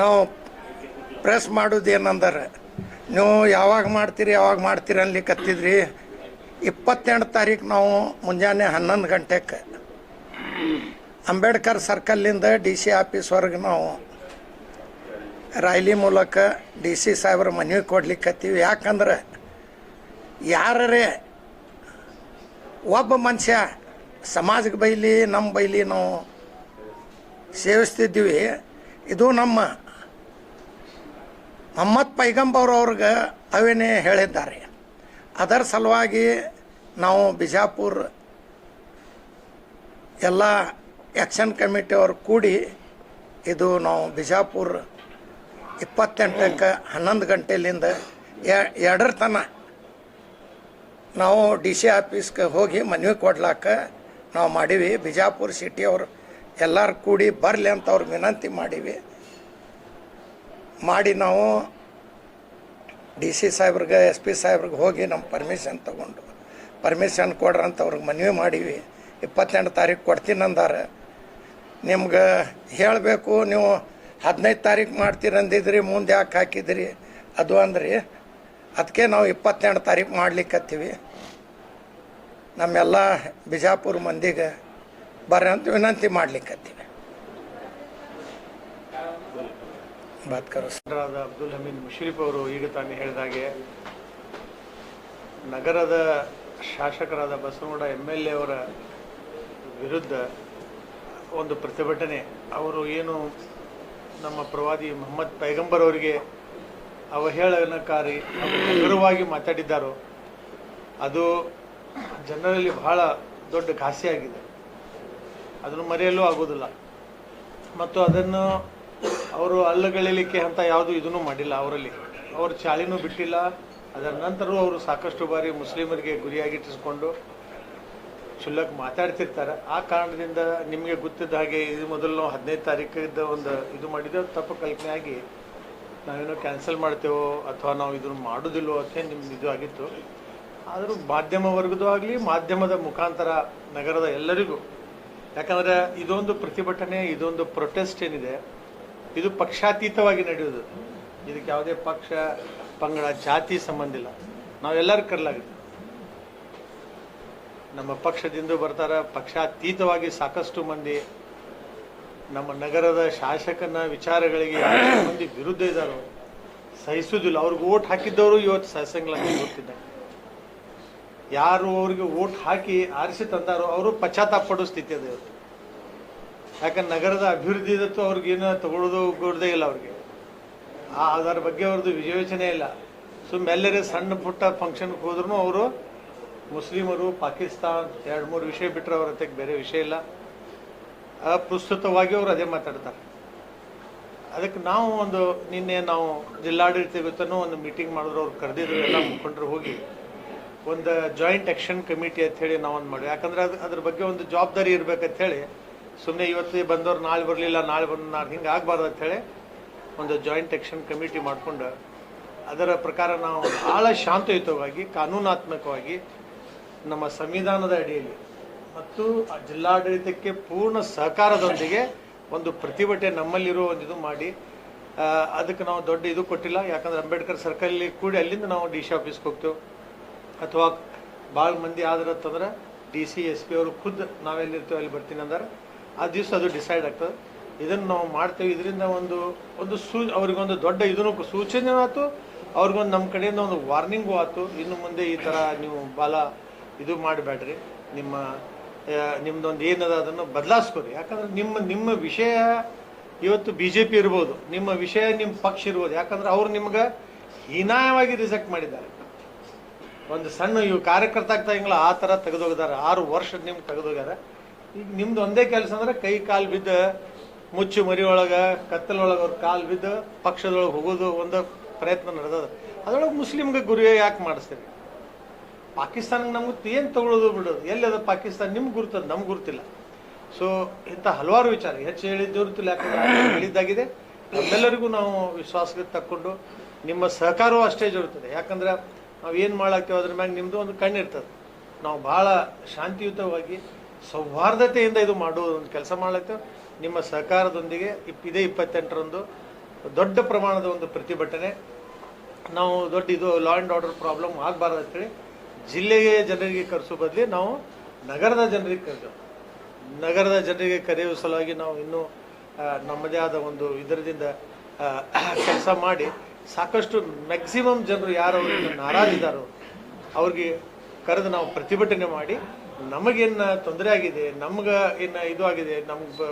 ನಾವು ಪ್ರೆಸ್ ಮಾಡೋದು ಏನಂದರೆ, ನೀವು ಯಾವಾಗ ಮಾಡ್ತೀರಿ ಯಾವಾಗ ಮಾಡ್ತೀರಿ ಅನ್ಲಿಕ್ಕತ್ತಿದ್ರಿ ಇಪ್ಪತ್ತೆಂಟು ತಾರೀಕು ನಾವು ಮುಂಜಾನೆ ಹನ್ನೊಂದು ಗಂಟೆಗೆ ಅಂಬೇಡ್ಕರ್ ಸರ್ಕಲ್ಲಿಂದ ಡಿ ಸಿ ಆಫೀಸ್ವರೆಗೆ ನಾವು ರಾಯ್ಲಿ ಮೂಲಕ ಡಿ ಸಿ ಸಾಹೇಬ್ರ ಮನವಿ ಕೊಡ್ಲಿಕ್ಕತ್ತೀವಿ ಯಾಕಂದ್ರೆ ಯಾರರೇ ಒಬ್ಬ ಮನುಷ್ಯ ಸಮಾಜಕ್ಕೆ ಬೈಲಿ, ನಮ್ಮ ಬೈಲಿ ನಾವು ಸೇವಿಸ್ತಿದ್ದೀವಿ. ಇದು ನಮ್ಮ ಮೊಹಮ್ಮದ್ ಪೈಗಂಬರ್ ಅವ್ರಿಗೆ ಅವೇನೇ ಹೇಳಿದ್ದಾರೆ. ಅದರ ಸಲುವಾಗಿ ನಾವು ಬಿಜಾಪುರ ಎಲ್ಲ ಆ್ಯಕ್ಷನ್ ಕಮಿಟಿಯವರು ಕೂಡಿ ಇದು ನಾವು ಬಿಜಾಪುರ ಇಪ್ಪತ್ತೆಂಟಕ್ಕೆ ಹನ್ನೊಂದು ಗಂಟೆಲಿಂದ ಎರಡರ ತನ ನಾವು ಡಿ ಸಿ ಆಫೀಸ್ಗೆ ಹೋಗಿ ಮನವಿ ಕೊಡ್ಲಾಕ ನಾವು ಮಾಡೀವಿ. ಬಿಜಾಪುರ ಸಿಟಿಯವರು ಎಲ್ಲರೂ ಕೂಡಿ ಬರಲಿ ಅಂತ ಅವ್ರಿಗೆ ವಿನಂತಿ ಮಾಡೀವಿ. ಮಾಡಿ ನಾವು ಡಿ ಸಿ ಸಾಹೇಬ್ರಿಗೆ, ಎಸ್ ಪಿ ಸಾಹೇಬ್ರಿಗೆ ಹೋಗಿ ನಮ್ಮ ಪರ್ಮಿಷನ್ ತೊಗೊಂಡು. ಪರ್ಮಿಷನ್ ಕೊಡ್ರಂತ ಅವ್ರಿಗೆ ಮನವಿ ಮಾಡೀವಿ. ಇಪ್ಪತ್ತೆಂಟು ತಾರೀಕು ಕೊಡ್ತೀನಿ ಅಂದಾರೆ. ನಿಮ್ಗೆ ಹೇಳಬೇಕು, ನೀವು ಹದಿನೈದು ತಾರೀಕು ಮಾಡ್ತೀರಿ ಅಂದಿದ್ರಿ, ಮುಂದೆ ಯಾಕೆ ಹಾಕಿದ್ರಿ? ಅದು ಅಂದ್ರಿ. ಅದಕ್ಕೆ ನಾವು ಇಪ್ಪತ್ತೆಂಟು ತಾರೀಕು ಮಾಡ್ಲಿಕ್ಕತ್ತೀವಿ. ನಮ್ಮೆಲ್ಲ ಬಿಜಾಪುರ ಮಂದಿಗೆ ಬರ್ರಿ ಅಂತ ವಿನಂತಿ ಮಾಡ್ಲಿಕ್ಕತ್ತೀವಿ. ಬಾತ್ ಕರೋ. ಅಬ್ದುಲ್ ಹಮೀದ್ ಮುಷರೀಫ್ ಅವರು ಈಗ ತಾನೇ ಹೇಳಿದಾಗೆ ನಗರದ ಶಾಸಕರಾದ ಬಸವನಗೌಡ ಎಂ ಎಲ್ ಎ ಅವರ ವಿರುದ್ಧ ಒಂದು ಪ್ರತಿಭಟನೆ. ಅವರು ಏನು ನಮ್ಮ ಪ್ರವಾದಿ ಮೊಹಮ್ಮದ್ ಪೈಗಂಬರ್ ಅವರಿಗೆ ಅವಹೇಳನಕಾರಿ ಗುರುವಾಗಿ ಮಾತಾಡಿದ್ದಾರೋ, ಅದು ಜನರಲ್ಲಿ ಬಹಳ ದೊಡ್ಡ ಘಾಸಿಯಾಗಿದೆ ಅದನ್ನು ಮರೆಯಲು ಆಗೋದಿಲ್ಲ ಮತ್ತು ಅದನ್ನು ಅವರು ಅಲ್ಲಗಳಿಲಿಕ್ಕೆ ಅಂತ ಯಾವುದು ಇದನ್ನು ಮಾಡಿಲ್ಲ ಅವರಲ್ಲಿ. ಅವರು ಚಾಳಿನೂ ಬಿಟ್ಟಿಲ್ಲ. ಅದರ ನಂತರವೂ ಅವರು ಸಾಕಷ್ಟು ಬಾರಿ ಮುಸ್ಲಿಮರಿಗೆ ಗುರಿಯಾಗಿಟ್ಟಿಸ್ಕೊಂಡು ಚುಲ್ಲಕ್ ಮಾತಾಡ್ತಿರ್ತಾರೆ. ಆ ಕಾರಣದಿಂದ ನಿಮಗೆ ಗೊತ್ತಿದ್ದ ಹಾಗೆ ಇದು ಮೊದಲು ನಾವು ಹದಿನೈದು ತಾರೀಕಿದ್ದ ಒಂದು ಇದು ಮಾಡಿದ್ದೆವು ತಪ್ಪು ಕಲ್ಪನೆ ಆಗಿ ನಾವೇನೋ ಕ್ಯಾನ್ಸಲ್ ಮಾಡ್ತೇವೋ ಅಥವಾ ನಾವು ಇದನ್ನು ಮಾಡೋದಿಲ್ಲವೋ ಅಂತ ನಿಮ್ದು ಇದು ಆಗಿತ್ತು. ಆದರೂ ಮಾಧ್ಯಮ ವರ್ಗದೂ ಆಗಲಿ, ಮಾಧ್ಯಮದ ಮುಖಾಂತರ ನಗರದ ಎಲ್ಲರಿಗೂ. ಯಾಕಂದರೆ ಇದೊಂದು ಪ್ರತಿಭಟನೆ, ಇದೊಂದು ಪ್ರೊಟೆಸ್ಟ್ ಏನಿದೆ. ಇದು ಪಕ್ಷಾತೀತವಾಗಿ ನಡೆಯುವುದು. ಇದಕ್ಕೆ ಯಾವುದೇ ಪಕ್ಷ, ಪಂಗಡ, ಜಾತಿ ಸಂಬಂಧ ಇಲ್ಲ. ನಾವೆಲ್ಲರೂ ಕರಲಾಗಿದೆ ನಮ್ಮ ಪಕ್ಷದಿಂದ ಬರ್ತಾರೆ, ಪಕ್ಷಾತೀತವಾಗಿ ಸಾಕಷ್ಟು ಮಂದಿ. ನಮ್ಮ ನಗರದ ಶಾಸಕನ ವಿಚಾರಗಳಿಗೆ ಮಂದಿ ವಿರುದ್ಧ ಇದ್ದಾರೋ. ಸಹಿಸುವುದಿಲ್ಲ. ಅವ್ರಿಗೆ ಓಟ್ ಹಾಕಿದ್ದವರು ಇವತ್ತು ಸಹಿಸಂಗಿಲ್ಲ ಗೊತ್ತಿದ್ದ ಯಾರು ಅವ್ರಿಗೆ ಓಟ್ ಹಾಕಿ ಆರಿಸಿ ತಂದಾರೋ, ಅವರು ಪಶ್ಚಾತ್ತಾಪ ಪಡೋ ಸ್ಥಿತಿ ಅದ ಇವತ್ತು. ಯಾಕಂದ್ರೆ ನಗರದ ಅಭಿವೃದ್ಧಿ ಇದ್ದತ್ತು ಅವ್ರಿಗೆ ಏನೋ ತಗೊಳ್ಳೋದು ಕೊಡದೇ ಇಲ್ಲ ಅವ್ರಿಗೆ. ಆ ಅದರ ಬಗ್ಗೆ ಅವ್ರದ್ದು ವಿಜಯೋಚನೆ ಇಲ್ಲ. ಸುಮ್ಮನೆ ಎಲ್ಲರೇ ಸಣ್ಣ ಪುಟ್ಟ ಫಂಕ್ಷನ್ಗೆ ಹೋದ್ರೂ ಅವರು ಮುಸ್ಲಿಮರು, ಪಾಕಿಸ್ತಾನ್ ಎರಡು ಮೂರು ವಿಷಯ ಬಿಟ್ಟರೆ ಅವ್ರ ಹತ್ತಕ್ಕೆ ಬೇರೆ ವಿಷಯ ಇಲ್ಲ. ಅಪ್ರಸ್ತುತವಾಗಿ ಅವರು ಅದೇ ಮಾತಾಡ್ತಾರೆ. ಅದಕ್ಕೆ ನಾವು ಒಂದು ನಿನ್ನೆ ನಾವು ಜಿಲ್ಲಾಡಳಿತ ಇವತ್ತನೂ ಒಂದು ಮೀಟಿಂಗ್ ಮಾಡಿದ್ರು, ಅವ್ರು ಕರೆದಿದ್ರು, ಎಲ್ಲ ಮುಖಂಡರು ಹೋಗಿ. ಒಂದು ಜಾಯಿಂಟ್ ಆಕ್ಷನ್ ಕಮಿಟಿ ಅಂತ ಹೇಳಿ ನಾವೊಂದು ಮಾಡಿ ಯಾಕಂದ್ರೆ ಅದು ಅದ್ರ ಬಗ್ಗೆ ಒಂದು ಜವಾಬ್ದಾರಿ ಇರ್ಬೇಕಂತ ಹೇಳಿ ಸುಮ್ಮನೆ ಇವತ್ತು ಬಂದವ್ರು ನಾಳೆ ಬರಲಿಲ್ಲ, ನಾಳೆ ಬಂದು ನಾನು ಹಿಂಗೆ ಆಗಬಾರ್ದು ಅಂತ ಹೇಳಿ ಒಂದು ಜಾಯಿಂಟ್ ಆ್ಯಕ್ಷನ್ ಕಮಿಟಿ ಮಾಡಿಕೊಂಡು ಅದರ ಪ್ರಕಾರ ನಾವು ಭಾಳ ಶಾಂತಯುತವಾಗಿ, ಕಾನೂನಾತ್ಮಕವಾಗಿ ನಮ್ಮ ಸಂವಿಧಾನದ ಅಡಿಯಲ್ಲಿ ಮತ್ತು ಆ ಜಿಲ್ಲಾಡಳಿತಕ್ಕೆ ಪೂರ್ಣ ಸಹಕಾರದೊಂದಿಗೆ ಒಂದು ಪ್ರತಿಭಟನೆ ನಮ್ಮಲ್ಲಿರೋ ಒಂದು ಇದು ಮಾಡಿ ಅದಕ್ಕೆ ನಾವು ದೊಡ್ಡ ಇದು ಕೊಟ್ಟಿಲ್ಲ. ಯಾಕಂದ್ರೆ ಅಂಬೇಡ್ಕರ್ ಸರ್ಕಲ್ಲಿ ಕೂಡಿ ಅಲ್ಲಿಂದ ನಾವು ಡಿ ಸಿ ಆಫೀಸ್ಗೆ ಹೋಗ್ತೇವೆ. ಅಥವಾ ಭಾಳ ಮಂದಿ ಆದ್ರೆ ಅಂತಂದ್ರೆ ಡಿ ಸಿ, ಎಸ್ ಪಿ ಅವರು ಖುದ್ದು ನಾವೆಲ್ಲಿರ್ತೇವೆ ಅಲ್ಲಿ ಬರ್ತೀನಿ ಅಂದ್ರೆ. ಆ ದಿವಸ ಅದು ಡಿಸೈಡ್ ಆಗ್ತದೆ. ಇದನ್ನು ನಾವು ಮಾಡ್ತೇವೆ. ಇದರಿಂದ ಒಂದು ಒಂದು ಸೂ, ಅವ್ರಿಗೊಂದು ದೊಡ್ಡ ಇದನ್ನು ಸೂಚನೆ ಆಯ್ತು. ಅವ್ರಿಗೊಂದು ನಮ್ಮ ಕಡೆಯಿಂದ ಒಂದು ವಾರ್ನಿಂಗು ಆಯ್ತು. ಇನ್ನು ಮುಂದೆ ಈ ಥರ ನೀವು ಬಾಲ ಇದು ಮಾಡಬೇಡ್ರಿ. ನಿಮ್ಮ ನಿಮ್ಮದೊಂದು ಏನದ ಅದನ್ನು ಬದಲಾಯಿಸ್ಕೊರಿ. ಯಾಕಂದ್ರೆ ನಿಮ್ಮ ನಿಮ್ಮ ವಿಷಯ ಇವತ್ತು ಬಿ ಜೆ ಪಿ ಇರ್ಬೋದು. ನಿಮ್ಮ ವಿಷಯ ನಿಮ್ಮ ಪಕ್ಷ ಇರ್ಬೋದು. ಯಾಕಂದ್ರೆ ಅವ್ರು ನಿಮ್ಗೆ ಹೀನಾಯವಾಗಿ ರಿಜೆಕ್ಟ್ ಮಾಡಿದ್ದಾರೆ. ಒಂದು ಸಣ್ಣ ಇವು ಕಾರ್ಯಕರ್ತ ಆಗ್ತಾ ಆ ಥರ ತೆಗೆದೋಗಿದ್ದಾರೆ. ಆರು ವರ್ಷ ನಿಮ್ಗೆ ತೆಗೆದೋಗ್ಯಾರ ಈಗ ನಿಮ್ದು ಒಂದೇ ಕೆಲಸ ಅಂದ್ರೆ ಕೈ ಕಾಲು ಬಿದ್ದ, ಮುಚ್ಚು ಮರಿ ಒಳಗೆ ಕತ್ತಲೊಳಗೆ ಅವ್ರ ಕಾಲು ಬಿದ್ದು, ಪಕ್ಷದೊಳಗೆ ಹೋಗೋದು ಒಂದು ಪ್ರಯತ್ನ ನಡೆದದ. ಅದ್ರೊಳಗೆ ಮುಸ್ಲಿಮ್ಗೆ ಗುರಿ ಯಾಕೆ ಮಾಡಿಸ್ತೀರಿ? ಪಾಕಿಸ್ತಾನಕ್ಕೆ ನಮ್ಗೆ ಏನು ತಗೊಳ್ಳೋದು ಬಿಡೋದು? ಎಲ್ಲಿದೆ ಪಾಕಿಸ್ತಾನ? ನಿಮ್ಗೆ ಗುರ್ತದ ನಮ್ಗೆ ಗುರುತಿಲ್ಲ. ಸೊ ಇಂಥ ಹಲವಾರು ವಿಚಾರ. ಹೆಚ್ಚು ಹೇಳಿದ್ದು ಗುರುತಿಲ್ಲ ಯಾಕಂದ್ರೆ ಹೇಳಿದ್ದಾಗಿದೆ. ನಮ್ಮೆಲ್ಲರಿಗೂ ನಾವು ವಿಶ್ವಾಸಕ್ಕೆ ತಕ್ಕೊಂಡು ನಿಮ್ಮ ಸಹಕಾರವೂ ಅಷ್ಟೇ ಜರುತ್ತದೆ. ಯಾಕಂದ್ರೆ ನಾವು ಏನು ಮಾಡಾಕ್ತೇವೆ ಅದ್ರ ಮ್ಯಾಗ ನಿಮ್ಮದು ಒಂದು ಕಣ್ಣಿರ್ತದೆ ನಾವು ಭಾಳ ಶಾಂತಿಯುತವಾಗಿ ಸೌಹಾರ್ದತೆಯಿಂದ ಇದು ಮಾಡುವ ಒಂದು ಕೆಲಸ ಮಾಡ್ಲಾಗ್ತೇವೆ ನಿಮ್ಮ ಸಹಕಾರದೊಂದಿಗೆ ಇಪ್ ಇದೇ ಇಪ್ಪತ್ತೆಂಟರಂದು ದೊಡ್ಡ ಪ್ರಮಾಣದ ಒಂದು ಪ್ರತಿಭಟನೆ. ನಾವು ದೊಡ್ಡ ಇದು ಲಾ ಆ್ಯಂಡ್ ಆರ್ಡರ್ ಪ್ರಾಬ್ಲಮ್ ಆಗಬಾರ್ದು ಅಂತೇಳಿ ಜಿಲ್ಲೆಗೆ ಜನರಿಗೆ ಕರೆಸೋ ಬದಲಿ ನಾವು ನಗರದ ಜನರಿಗೆ ಕರೆದೇವು ನಗರದ ಜನರಿಗೆ ಕರೆಯುವ ಸಲುವಾಗಿ ನಾವು ಇನ್ನೂ ನಮ್ಮದೇ ಆದ ಒಂದು ಇದರದಿಂದ ಕೆಲಸ ಮಾಡಿ ಸಾಕಷ್ಟು ಮ್ಯಾಕ್ಸಿಮಮ್ ಜನರು ಯಾರು ಅವರು ನಾರಾಜಿದ್ದಾರೋ ಅವ್ರಿಗೆ ಕರೆದು ನಾವು ಪ್ರತಿಭಟನೆ ಮಾಡಿ ನಮಗೇನು ತೊಂದರೆ ಆಗಿದೆ, ನಮ್ಗೆ ಏನು ಇದು ಆಗಿದೆ ನಮ್ಗೆ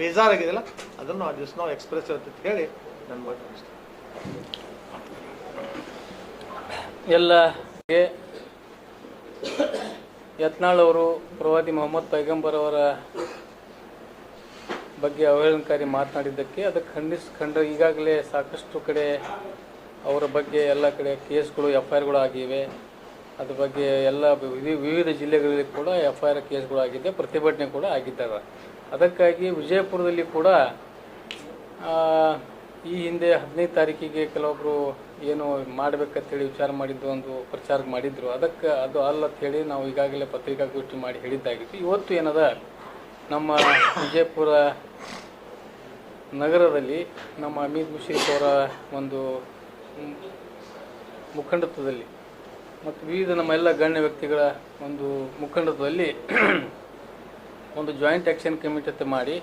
ಬೇಜಾರಾಗಿದೆ ಅಲ್ಲ ಅದನ್ನು ಆ ದಿವಸ ನಾವು ಎಕ್ಸ್ಪ್ರೆಸ್ ಅಂತ ಹೇಳಿ ನನ್ನ ಮಾತು. ಎಲ್ಲ ಯತ್ನಾಳ್ ಅವರು, ಪ್ರವಾದಿ ಮೊಹಮ್ಮದ್ ಪೈಗಂಬರ್ ಅವರ ಬಗ್ಗೆ ಅವಹೇಳನಕಾರಿ ಮಾತನಾಡಿದ್ದಕ್ಕೆ ಅದಕ್ಕೆ ಖಂಡಿಸ್, ಖಂಡ, ಈಗಾಗಲೇ ಸಾಕಷ್ಟು ಕಡೆ ಅವರ ಬಗ್ಗೆ ಎಲ್ಲ ಕಡೆ ಕೇಸ್ಗಳು, ಎಫ್ ಐ ಆಗಿವೆ ಅದ್ರ ಬಗ್ಗೆ ಎಲ್ಲ ವಿವಿ- ವಿವಿಧ ಜಿಲ್ಲೆಗಳಲ್ಲಿ ಕೂಡ ಎಫ್ ಐ ಆರ್ ಕೇಸ್ಗಳು ಆಗಿದೆ ಪ್ರತಿಭಟನೆ ಕೂಡ ಆಗಿದ್ದಾರೆ ಅದಕ್ಕಾಗಿ ವಿಜಯಪುರದಲ್ಲಿ ಕೂಡ ಈ ಹಿಂದೆ ಹದಿನೈದು ತಾರೀಕಿಗೆ ಕೆಲವೊಬ್ಬರು ಏನು ಮಾಡಬೇಕಂತೇಳಿ ವಿಚಾರ ಮಾಡಿದ್ದು, ಒಂದು ಪ್ರಚಾರ ಮಾಡಿದ್ರು. ಅದಕ್ಕೆ ಅದು ಅಲ್ಲ ಅಂತ ಹೇಳಿ ನಾವು ಈಗಾಗಲೇ ಪತ್ರಿಕಾಗೋಷ್ಠಿ ಮಾಡಿ ಹೇಳಿದ್ದಾಗಿತ್ತು. ಇವತ್ತು ಏನದ, ನಮ್ಮ ವಿಜಯಪುರ ನಗರದಲ್ಲಿ ನಮ್ಮ ಅಮಿತ್ ಮುಷೀಫ್ ಅವರ ಒಂದು ಮುಖಂಡತ್ವದಲ್ಲಿ ಮತ್ತು ವಿವಿಧ ನಮ್ಮ ಎಲ್ಲ ಗಣ್ಯ ವ್ಯಕ್ತಿಗಳ ಒಂದು ಮುಖಂಡತ್ವದಲ್ಲಿ ಒಂದು ಜಾಯಿಂಟ್ ಆ್ಯಕ್ಷನ್ ಕಮಿಟಿ ಮಾಡಿ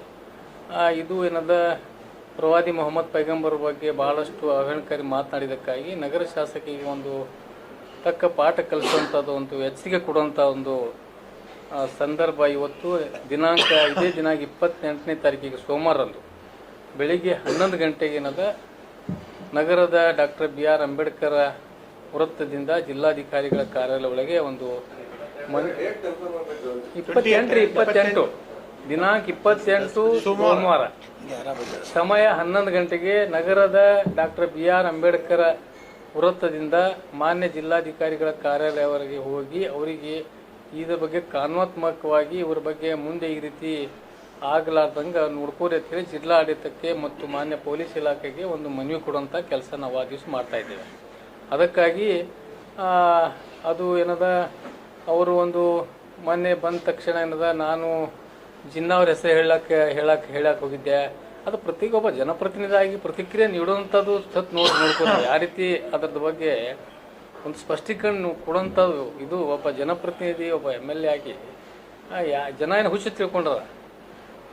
ಇದು ಏನದ, ಪ್ರವಾದಿ ಮೊಹಮ್ಮದ್ ಪೈಗಂಬರ್ ಬಗ್ಗೆ ಬಹಳಷ್ಟು ಅವಹೇಳನಕಾರಿ ಮಾತನಾಡಿದ್ದಕ್ಕಾಗಿ ನಗರ ಶಾಸಕಿಗೆ ಒಂದು ತಕ್ಕ ಪಾಠ ಕಲಿಸುವಂಥದ್ದು ಒಂದು ಎಚ್ಚರಿಕೆ ಕೊಡುವಂಥ ಒಂದು ಸಂದರ್ಭ ಇವತ್ತು ದಿನಾಂಕ, ಇದೇ ದಿನಾಂಕ ಇಪ್ಪತ್ತೆಂಟನೇ ತಾರೀಕಿಗೆ ಸೋಮವಾರಂದು ಬೆಳಿಗ್ಗೆ ಹನ್ನೊಂದು ಗಂಟೆಗೆ ಏನದ, ನಗರದ ಡಾಕ್ಟರ್ ಬಿ ಆರ್ ಅಂಬೇಡ್ಕರ್ ವೃತ್ತದಿಂದ ಜಿಲ್ಲಾಧಿಕಾರಿಗಳ ಕಾರ್ಯಾಲಯ ಒಳಗೆ ಒಂದು ಇಪ್ಪತ್ತೆಂಟು ಇಪ್ಪತ್ತೆಂಟು. ದಿನಾಂಕ ಇಪ್ಪತ್ತೆಂಟು ಸೋಮವಾರ. ಸಮಯ ಹನ್ನೊಂದು ಗಂಟೆಗೆ ನಗರದ ಡಾಕ್ಟರ್ ಬಿ ಆರ್ ಅಂಬೇಡ್ಕರ್ ವೃತ್ತದಿಂದ ಮಾನ್ಯ ಜಿಲ್ಲಾಧಿಕಾರಿಗಳ ಕಾರ್ಯಾಲಯವರೆಗೆ ಹೋಗಿ ಅವರಿಗೆ ಇದರ ಬಗ್ಗೆ ಕಾನೂನಾತ್ಮಕವಾಗಿ ಇವರ ಬಗ್ಗೆ ಮುಂದೆ ಈ ರೀತಿ ಆಗಲಾರ್ದಂಗೆ ನೋಡ್ಕೋರಿ ಅಂತ ಹೇಳಿ ಜಿಲ್ಲಾಡಳಿತಕ್ಕೆ ಮತ್ತು ಮಾನ್ಯ ಪೊಲೀಸ್ ಇಲಾಖೆಗೆ ಒಂದು ಮನವಿ ಕೊಡುವಂಥ ಕೆಲಸ ನಾವು ಆ ದಿವಸ ಮಾಡ್ತಾ ಇದ್ದೇವೆ. ಅದಕ್ಕಾಗಿ ಅದು ಏನದ, ಅವರು ಒಂದು ಮೊನ್ನೆ ಬಂದ ತಕ್ಷಣ ಏನದ, ನಾನು ಜಿನ್ನಾ ಅವ್ರ ಹೆಸರು ಹೇಳಕ್ಕೆ ಹೇಳಕ್ಕೆ ಹೇಳಕ್ಕೆ ಹೋಗಿದ್ದೆ. ಅದು ಪ್ರತಿಯೊಬ್ಬ ಜನಪ್ರತಿನಿಧಿ ಆಗಿ ಪ್ರತಿಕ್ರಿಯೆ ನೀಡುವಂಥದ್ದು ಸತ್ ನೋಡಿ, ನೋಡ್ಕೊಂಡು ಯಾವ ರೀತಿ ಅದ್ರದ್ದು ಬಗ್ಗೆ ಒಂದು ಸ್ಪಷ್ಟೀಕರಣ ಕೊಡುವಂಥದ್ದು, ಇದು ಒಬ್ಬ ಜನಪ್ರತಿನಿಧಿ, ಒಬ್ಬ ಎಂ ಎಲ್ ಎ ಆಗಿ ಯಾ, ಜನ ಏನು ಹುಚ್ಚು ತಿಳ್ಕೊಂಡ್ರ?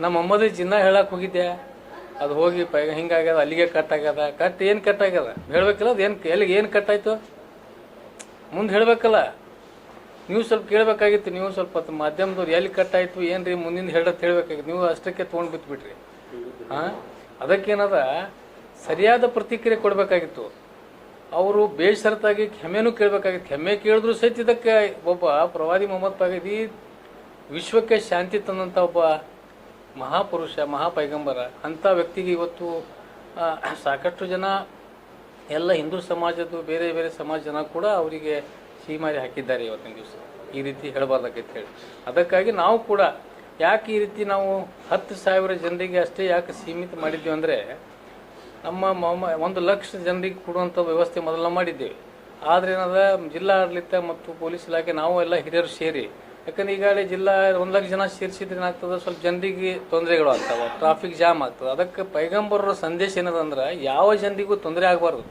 ನಮ್ಮ ಅಮ್ಮದ ಜಿನ್ನ ಹೇಳಕ್ಕೆ ಹೋಗಿದ್ದೆ. ಅದು ಹೋಗಿ ಪೈ ಹಿಂಗಾಗ್ಯದ, ಅಲ್ಲಿಗೆ ಕಟ್ ಆಗ್ಯದ ಕಟ್ ಏನು ಕಟ್ ಆಗ್ಯದ ಹೇಳ್ಬೇಕಲ್ಲ ಅದು? ಏನು ಎಲ್ಲಿಗೆ ಏನು ಕಟ್ ಆಯ್ತು ಮುಂದೆ ಹೇಳಬೇಕಲ್ಲ. ನೀವು ಸ್ವಲ್ಪ ಕೇಳಬೇಕಾಗಿತ್ತು, ನೀವು ಸ್ವಲ್ಪ ಮಾಧ್ಯಮದವ್ರು ಎಲ್ಲಿ ಕಟ್ ಆಯ್ತು ರೀ ಮುಂದಿನ ಹೇಳೋದು ಹೇಳ್ಬೇಕಾಗಿತ್ತು. ನೀವು ಅಷ್ಟಕ್ಕೆ ತೊಗೊಂಡು ಬಿಟ್ಬಿಟ್ರಿ ಹಾಂ? ಅದಕ್ಕೇನದ? ಸರಿಯಾದ ಪ್ರತಿಕ್ರಿಯೆ ಕೊಡಬೇಕಾಗಿತ್ತು. ಅವರು ಬೇಷರತ್ತಾಗಿ ಕ್ಷಮೆನೂ ಕೇಳಬೇಕಾಗಿತ್ತು. ಕ್ಷಮೆ ಕೇಳಿದ್ರು ಸಹಿತ ಇದಕ್ಕೆ ಒಬ್ಬ ಪ್ರವಾದಿ ಮೊಹಮ್ಮದ್ ಪಾಗದಿ ವಿಶ್ವಕ್ಕೆ ಶಾಂತಿ ತಂದಂಥ ಒಬ್ಬ ಮಹಾಪುರುಷ, ಮಹಾಪೈಗಂಬರ, ಅಂಥ ವ್ಯಕ್ತಿಗೆ ಇವತ್ತು ಸಾಕಷ್ಟು ಜನ, ಎಲ್ಲ ಹಿಂದೂ ಸಮಾಜದ್ದು ಬೇರೆ ಬೇರೆ ಸಮಾಜ ಜನ ಕೂಡ ಅವರಿಗೆ ಸೀಮಾರಿ ಹಾಕಿದ್ದಾರೆ ಇವತ್ತಿನ ದಿವಸ. ಈ ರೀತಿ ಹೇಳಬಾರ್ದಾಗೈತೆ ಹೇಳಿ. ಅದಕ್ಕಾಗಿ ನಾವು ಕೂಡ ಯಾಕೆ ಈ ರೀತಿ ನಾವು ಹತ್ತು ಸಾವಿರ ಜನರಿಗೆ ಅಷ್ಟೇ ಯಾಕೆ ಸೀಮಿತ ಮಾಡಿದ್ದೀವಿ ಅಂದರೆ, ನಮ್ಮ ಒಂದು ಲಕ್ಷ ಜನರಿಗೆ ಕೊಡುವಂಥ ವ್ಯವಸ್ಥೆ ಮೊದಲ ಮಾಡಿದ್ದೇವೆ. ಆದರೆ ಏನದ, ಜಿಲ್ಲಾಡಳಿತ ಮತ್ತು ಪೊಲೀಸ್ ಇಲಾಖೆ, ನಾವು ಎಲ್ಲ ಹಿರಿಯರು ಸೇರಿ ಯಾಕಂದ್ರೆ ಈಗಾಗಲೇ ಜಿಲ್ಲಾ ಒಂದು ಲಕ್ಷ ಜನ ಸೇರಿಸಿದ್ರೆ ಏನಾಗ್ತದೆ? ಸ್ವಲ್ಪ ಜನರಿಗೆ ತೊಂದರೆಗಳು ಆಗ್ತಾವ ಟ್ರಾಫಿಕ್ ಜಾಮ್ ಆಗ್ತದೆ. ಅದಕ್ಕೆ ಪೈಗಂಬರರ ಸಂದೇಶ ಏನದಂದ್ರೆ ಯಾವ ಜನರಿಗೂ ತೊಂದರೆ ಆಗಬಾರ್ದು.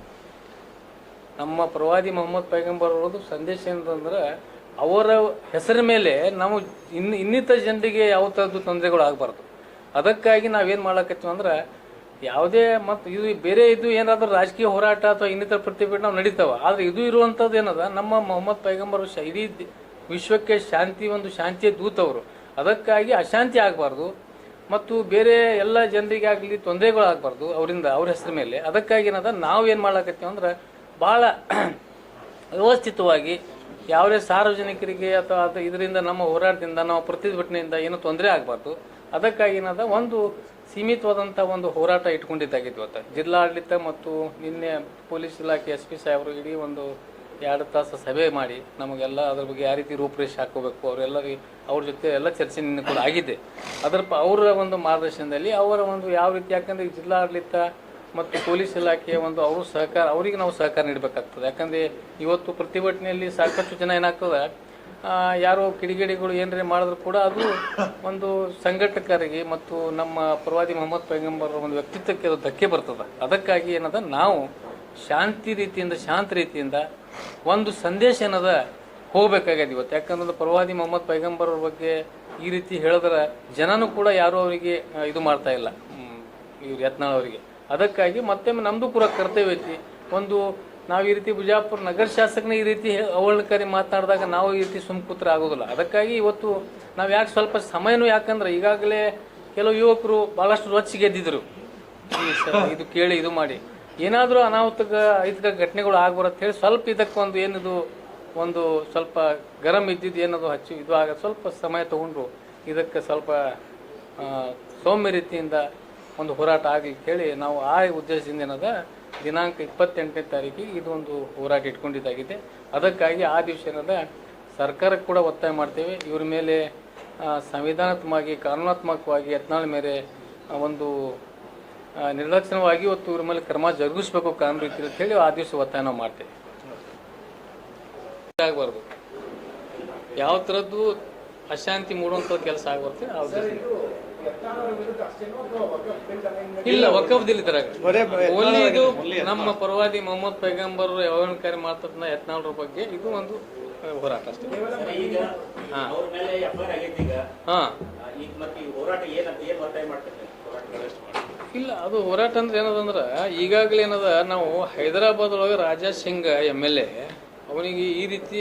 ನಮ್ಮ ಪ್ರವಾದಿ ಮೊಹಮ್ಮದ್ ಪೈಗಂಬರ್ ಅವ್ರದ್ದು ಸಂದೇಶ ಏನದಂದ್ರೆ ಅವರ ಹೆಸರ ಮೇಲೆ ನಾವು ಇನ್ ಇನ್ನಿತರ ಜನರಿಗೆ ಯಾವ ಥರದ್ದು ತೊಂದರೆಗಳು ಆಗಬಾರ್ದು. ಅದಕ್ಕಾಗಿ ನಾವೇನು ಮಾಡ್ಲಕತ್ತೀವಿ ಅಂದ್ರೆ, ಯಾವುದೇ ಮತ್ತು ಇದು ಬೇರೆ ಇದು ಏನಾದರೂ ರಾಜಕೀಯ ಹೋರಾಟ ಅಥವಾ ಇನ್ನಿತರ ಪ್ರತಿಭಟನೆ ನಾವು ನಡೀತಾವ. ಆದರೆ ಇದು ಇರುವಂಥದ್ದು ಏನದ? ನಮ್ಮ ಮೊಹಮ್ಮದ್ ಪೈಗಂಬರ್ ಇಡೀ ವಿಶ್ವಕ್ಕೆ ಶಾಂತಿ, ಒಂದು ಶಾಂತಿಯ ದೂತವರು ಅದಕ್ಕಾಗಿ ಅಶಾಂತಿ ಆಗಬಾರ್ದು ಮತ್ತು ಬೇರೆ ಎಲ್ಲ ಜನರಿಗೆ ಆಗಲಿ ತೊಂದರೆಗಳು ಆಗಬಾರ್ದು ಅವರಿಂದ, ಅವ್ರ ಹೆಸರ ಮೇಲೆ. ಅದಕ್ಕಾಗಿ ಏನದ, ನಾವು ಏನು ಮಾಡ್ಲಕತ್ತೀವಿ ಅಂದ್ರೆ ಭಾಳ ವ್ಯವಸ್ಥಿತವಾಗಿ ಯಾವುದೇ ಸಾರ್ವಜನಿಕರಿಗೆ ಅಥವಾ ಅದು ಇದರಿಂದ ನಮ್ಮ ಹೋರಾಟದಿಂದ ನಾವು ಪ್ರತಿಭಟನೆಯಿಂದ ಏನೂ ತೊಂದರೆ ಆಗಬಾರ್ದು. ಅದಕ್ಕಾಗಿ ಏನದ, ಒಂದು ಸೀಮಿತವಾದಂಥ ಒಂದು ಹೋರಾಟ ಇಟ್ಕೊಂಡಿದ್ದಾಗಿತ್ತು ಇವತ್ತು. ಜಿಲ್ಲಾಡಳಿತ ಮತ್ತು ನಿನ್ನೆ ಪೊಲೀಸ್ ಇಲಾಖೆ ಎಸ್ ಪಿ ಸಾಹೇಬರು ಇಡೀ ಒಂದು ಎರಡು ತಾಸು ಸಭೆ ಮಾಡಿ ನಮಗೆಲ್ಲ ಅದ್ರ ಬಗ್ಗೆ ಯಾವ ರೀತಿ ರೂಪುರೇಷೆ ಹಾಕೋಬೇಕು ಅವರೆಲ್ಲರಿಗೆ ಅವ್ರ ಜೊತೆ ಎಲ್ಲ ಚರ್ಚೆ ಕೂಡ ಆಗಿದೆ. ಅದರ ಅವರ ಒಂದು ಮಾರ್ಗದರ್ಶನದಲ್ಲಿ ಅವರ ಒಂದು ಯಾವ ರೀತಿ ಯಾಕಂದರೆ ಜಿಲ್ಲಾಡಳಿತ ಮತ್ತು ಪೊಲೀಸ್ ಇಲಾಖೆಯ ಒಂದು ಅವರು ಸಹಕಾರ ಅವರಿಗೆ ನಾವು ಸಹಕಾರ ನೀಡಬೇಕಾಗ್ತದೆ. ಯಾಕಂದರೆ ಇವತ್ತು ಪ್ರತಿಭಟನೆಯಲ್ಲಿ ಸಾಕಷ್ಟು ಜನ ಏನಾಗ್ತದೆ? ಯಾರೋ ಕಿಡಿಗೇಡಿಗಳು ಏನರೇ ಮಾಡಿದ್ರು ಕೂಡ ಅದು ಒಂದು ಸಂಘಟಕರಿಗೆ ಮತ್ತು ನಮ್ಮ ಪ್ರವಾದಿ ಮೊಹಮ್ಮದ್ ಪೈಗಂಬರ್ ಒಂದು ವ್ಯಕ್ತಿತ್ವಕ್ಕೆ ಅದು ಧಕ್ಕೆ ಬರ್ತದೆ. ಅದಕ್ಕಾಗಿ ಏನದ? ನಾವು ಶಾಂತಿ ರೀತಿಯಿಂದ, ಶಾಂತ ರೀತಿಯಿಂದ ಒಂದು ಸಂದೇಶ ಏನದ? ಹೋಗ್ಬೇಕಾಗ್ಯದ ಇವತ್ತು. ಯಾಕಂದ್ರೆ ಪ್ರವಾದಿ ಮೊಹಮ್ಮದ್ ಪೈಗಂಬರ್ ಅವ್ರ ಬಗ್ಗೆ ಈ ರೀತಿ ಹೇಳಿದ್ರೆ ಜನನು ಕೂಡ ಯಾರು ಅವರಿಗೆ ಇದು ಮಾಡ್ತಾ ಇಲ್ಲ. ಇವ್ರು ಯತ್ನಾಳ್ ಅವರಿಗೆ. ಅದಕ್ಕಾಗಿ ಮತ್ತೆ ನಮ್ದು ಕೂಡ ಕರ್ತವ್ಯ ಐತಿ. ಒಂದು ನಾವು ಈ ರೀತಿ ಬಿಜಾಪುರ ನಗರ ಶಾಸಕನ ಈ ರೀತಿ ಅವಳ್ಕರಿ ಮಾತನಾಡಿದಾಗ ನಾವು ಈ ರೀತಿ ಸುಮ್ ಕೂತ್ರ ಆಗೋದಿಲ್ಲ. ಅದಕ್ಕಾಗಿ ಇವತ್ತು ನಾವು ಯಾಕೆ ಸ್ವಲ್ಪ ಸಮಯನೂ ಯಾಕಂದ್ರೆ ಈಗಾಗಲೇ ಕೆಲವು ಯುವಕರು ಬಹಳಷ್ಟು ರೊಚ್ಚಿಗೆದ್ದಿದ್ರು. ಗೆದ್ದಿದ್ರು ಇದು ಕೇಳಿ ಇದು ಮಾಡಿ. ಏನಾದರೂ ಅನಾಹುತಕ ಐತಿಕ ಘಟನೆಗಳು ಆಗ್ಬರತ್ತೆ ಹೇಳಿ ಸ್ವಲ್ಪ ಇದಕ್ಕೊಂದು ಏನಿದು, ಒಂದು ಸ್ವಲ್ಪ ಗರಂ ಇದ್ದಿದ್ದು ಏನದು ಹಚ್ಚಿ ಇದು ಆಗ ಸ್ವಲ್ಪ ಸಮಯ ತಗೊಂಡ್ರು. ಇದಕ್ಕೆ ಸ್ವಲ್ಪ ಸೌಮ್ಯ ರೀತಿಯಿಂದ ಒಂದು ಹೋರಾಟ ಆಗಲಿ ಹೇಳಿ ನಾವು ಆ ಉದ್ದೇಶದಿಂದ ಏನದ, ದಿನಾಂಕ ಇಪ್ಪತ್ತೆಂಟನೇ ತಾರೀಕಿಗೆ ಇದು ಒಂದು ಹೋರಾಟ ಇಟ್ಕೊಂಡಿದ್ದಾಗಿದೆ. ಅದಕ್ಕಾಗಿ ಆ ದಿವಸ ಏನದ, ಸರ್ಕಾರಕ್ಕೆ ಕೂಡ ಒತ್ತಾಯ ಮಾಡ್ತೇವೆ. ಇವ್ರ ಮೇಲೆ ಸಂವಿಧಾನಾತ್ಮಕವಾಗಿ ಕಾನೂನಾತ್ಮಕವಾಗಿ ಯತ್ನಾಳ ಮೇಲೆ ಒಂದು ನಿರ್ಲಕ್ಷಣವಾಗಿ ಇವತ್ತು ಇವ್ರ ಮೇಲೆ ಕ್ರಮ ಜರುಗಿಸ್ಬೇಕು ಕಾನೂನು ರೀತಿ ಅಂತ ಹೇಳಿ ಆ ದಿವಸ ಒತ್ತಾಯ ನಾವು ಮಾಡ್ತೇವೆ. ಆಗಬಾರ್ದು. ಯಾವ ಥರದ್ದು ಅಶಾಂತಿ ಮೂಡುವಂಥ ಕೆಲಸ ಆಗ್ಬಾರ್ದು ಆ ಉದ್ದೇಶ. ಇಲ್ಲ ಒಕ್ಕಬ್ದಿಲ್ಲ ಇದ್ರಾಗ ಬರೇ ಓನ್ಲಿ ಇದು ನಮ್ಮ ಪರವಾದಿ ಮೊಹಮ್ಮದ್ ಪೈಗಂಬರ್ ಕಾರ್ಯ ಮಾಡ್ತದನ್ನ ಯತ್ನಾಳ್ರ ಬಗ್ಗೆ ಇದು ಒಂದು ಹೋರಾಟ ಅಷ್ಟೇ. ಹಾ. ಹಾ. ಇಲ್ಲ, ಅದು ಹೋರಾಟ ಅಂದ್ರೆ ಏನದಂದ್ರ ಈಗಾಗಲೇ ಏನದ, ನಾವು ಹೈದರಾಬಾದ್ ಒಳಗೆ Raja Singh M L A, ಅವನಿಗೆ ಈ ರೀತಿ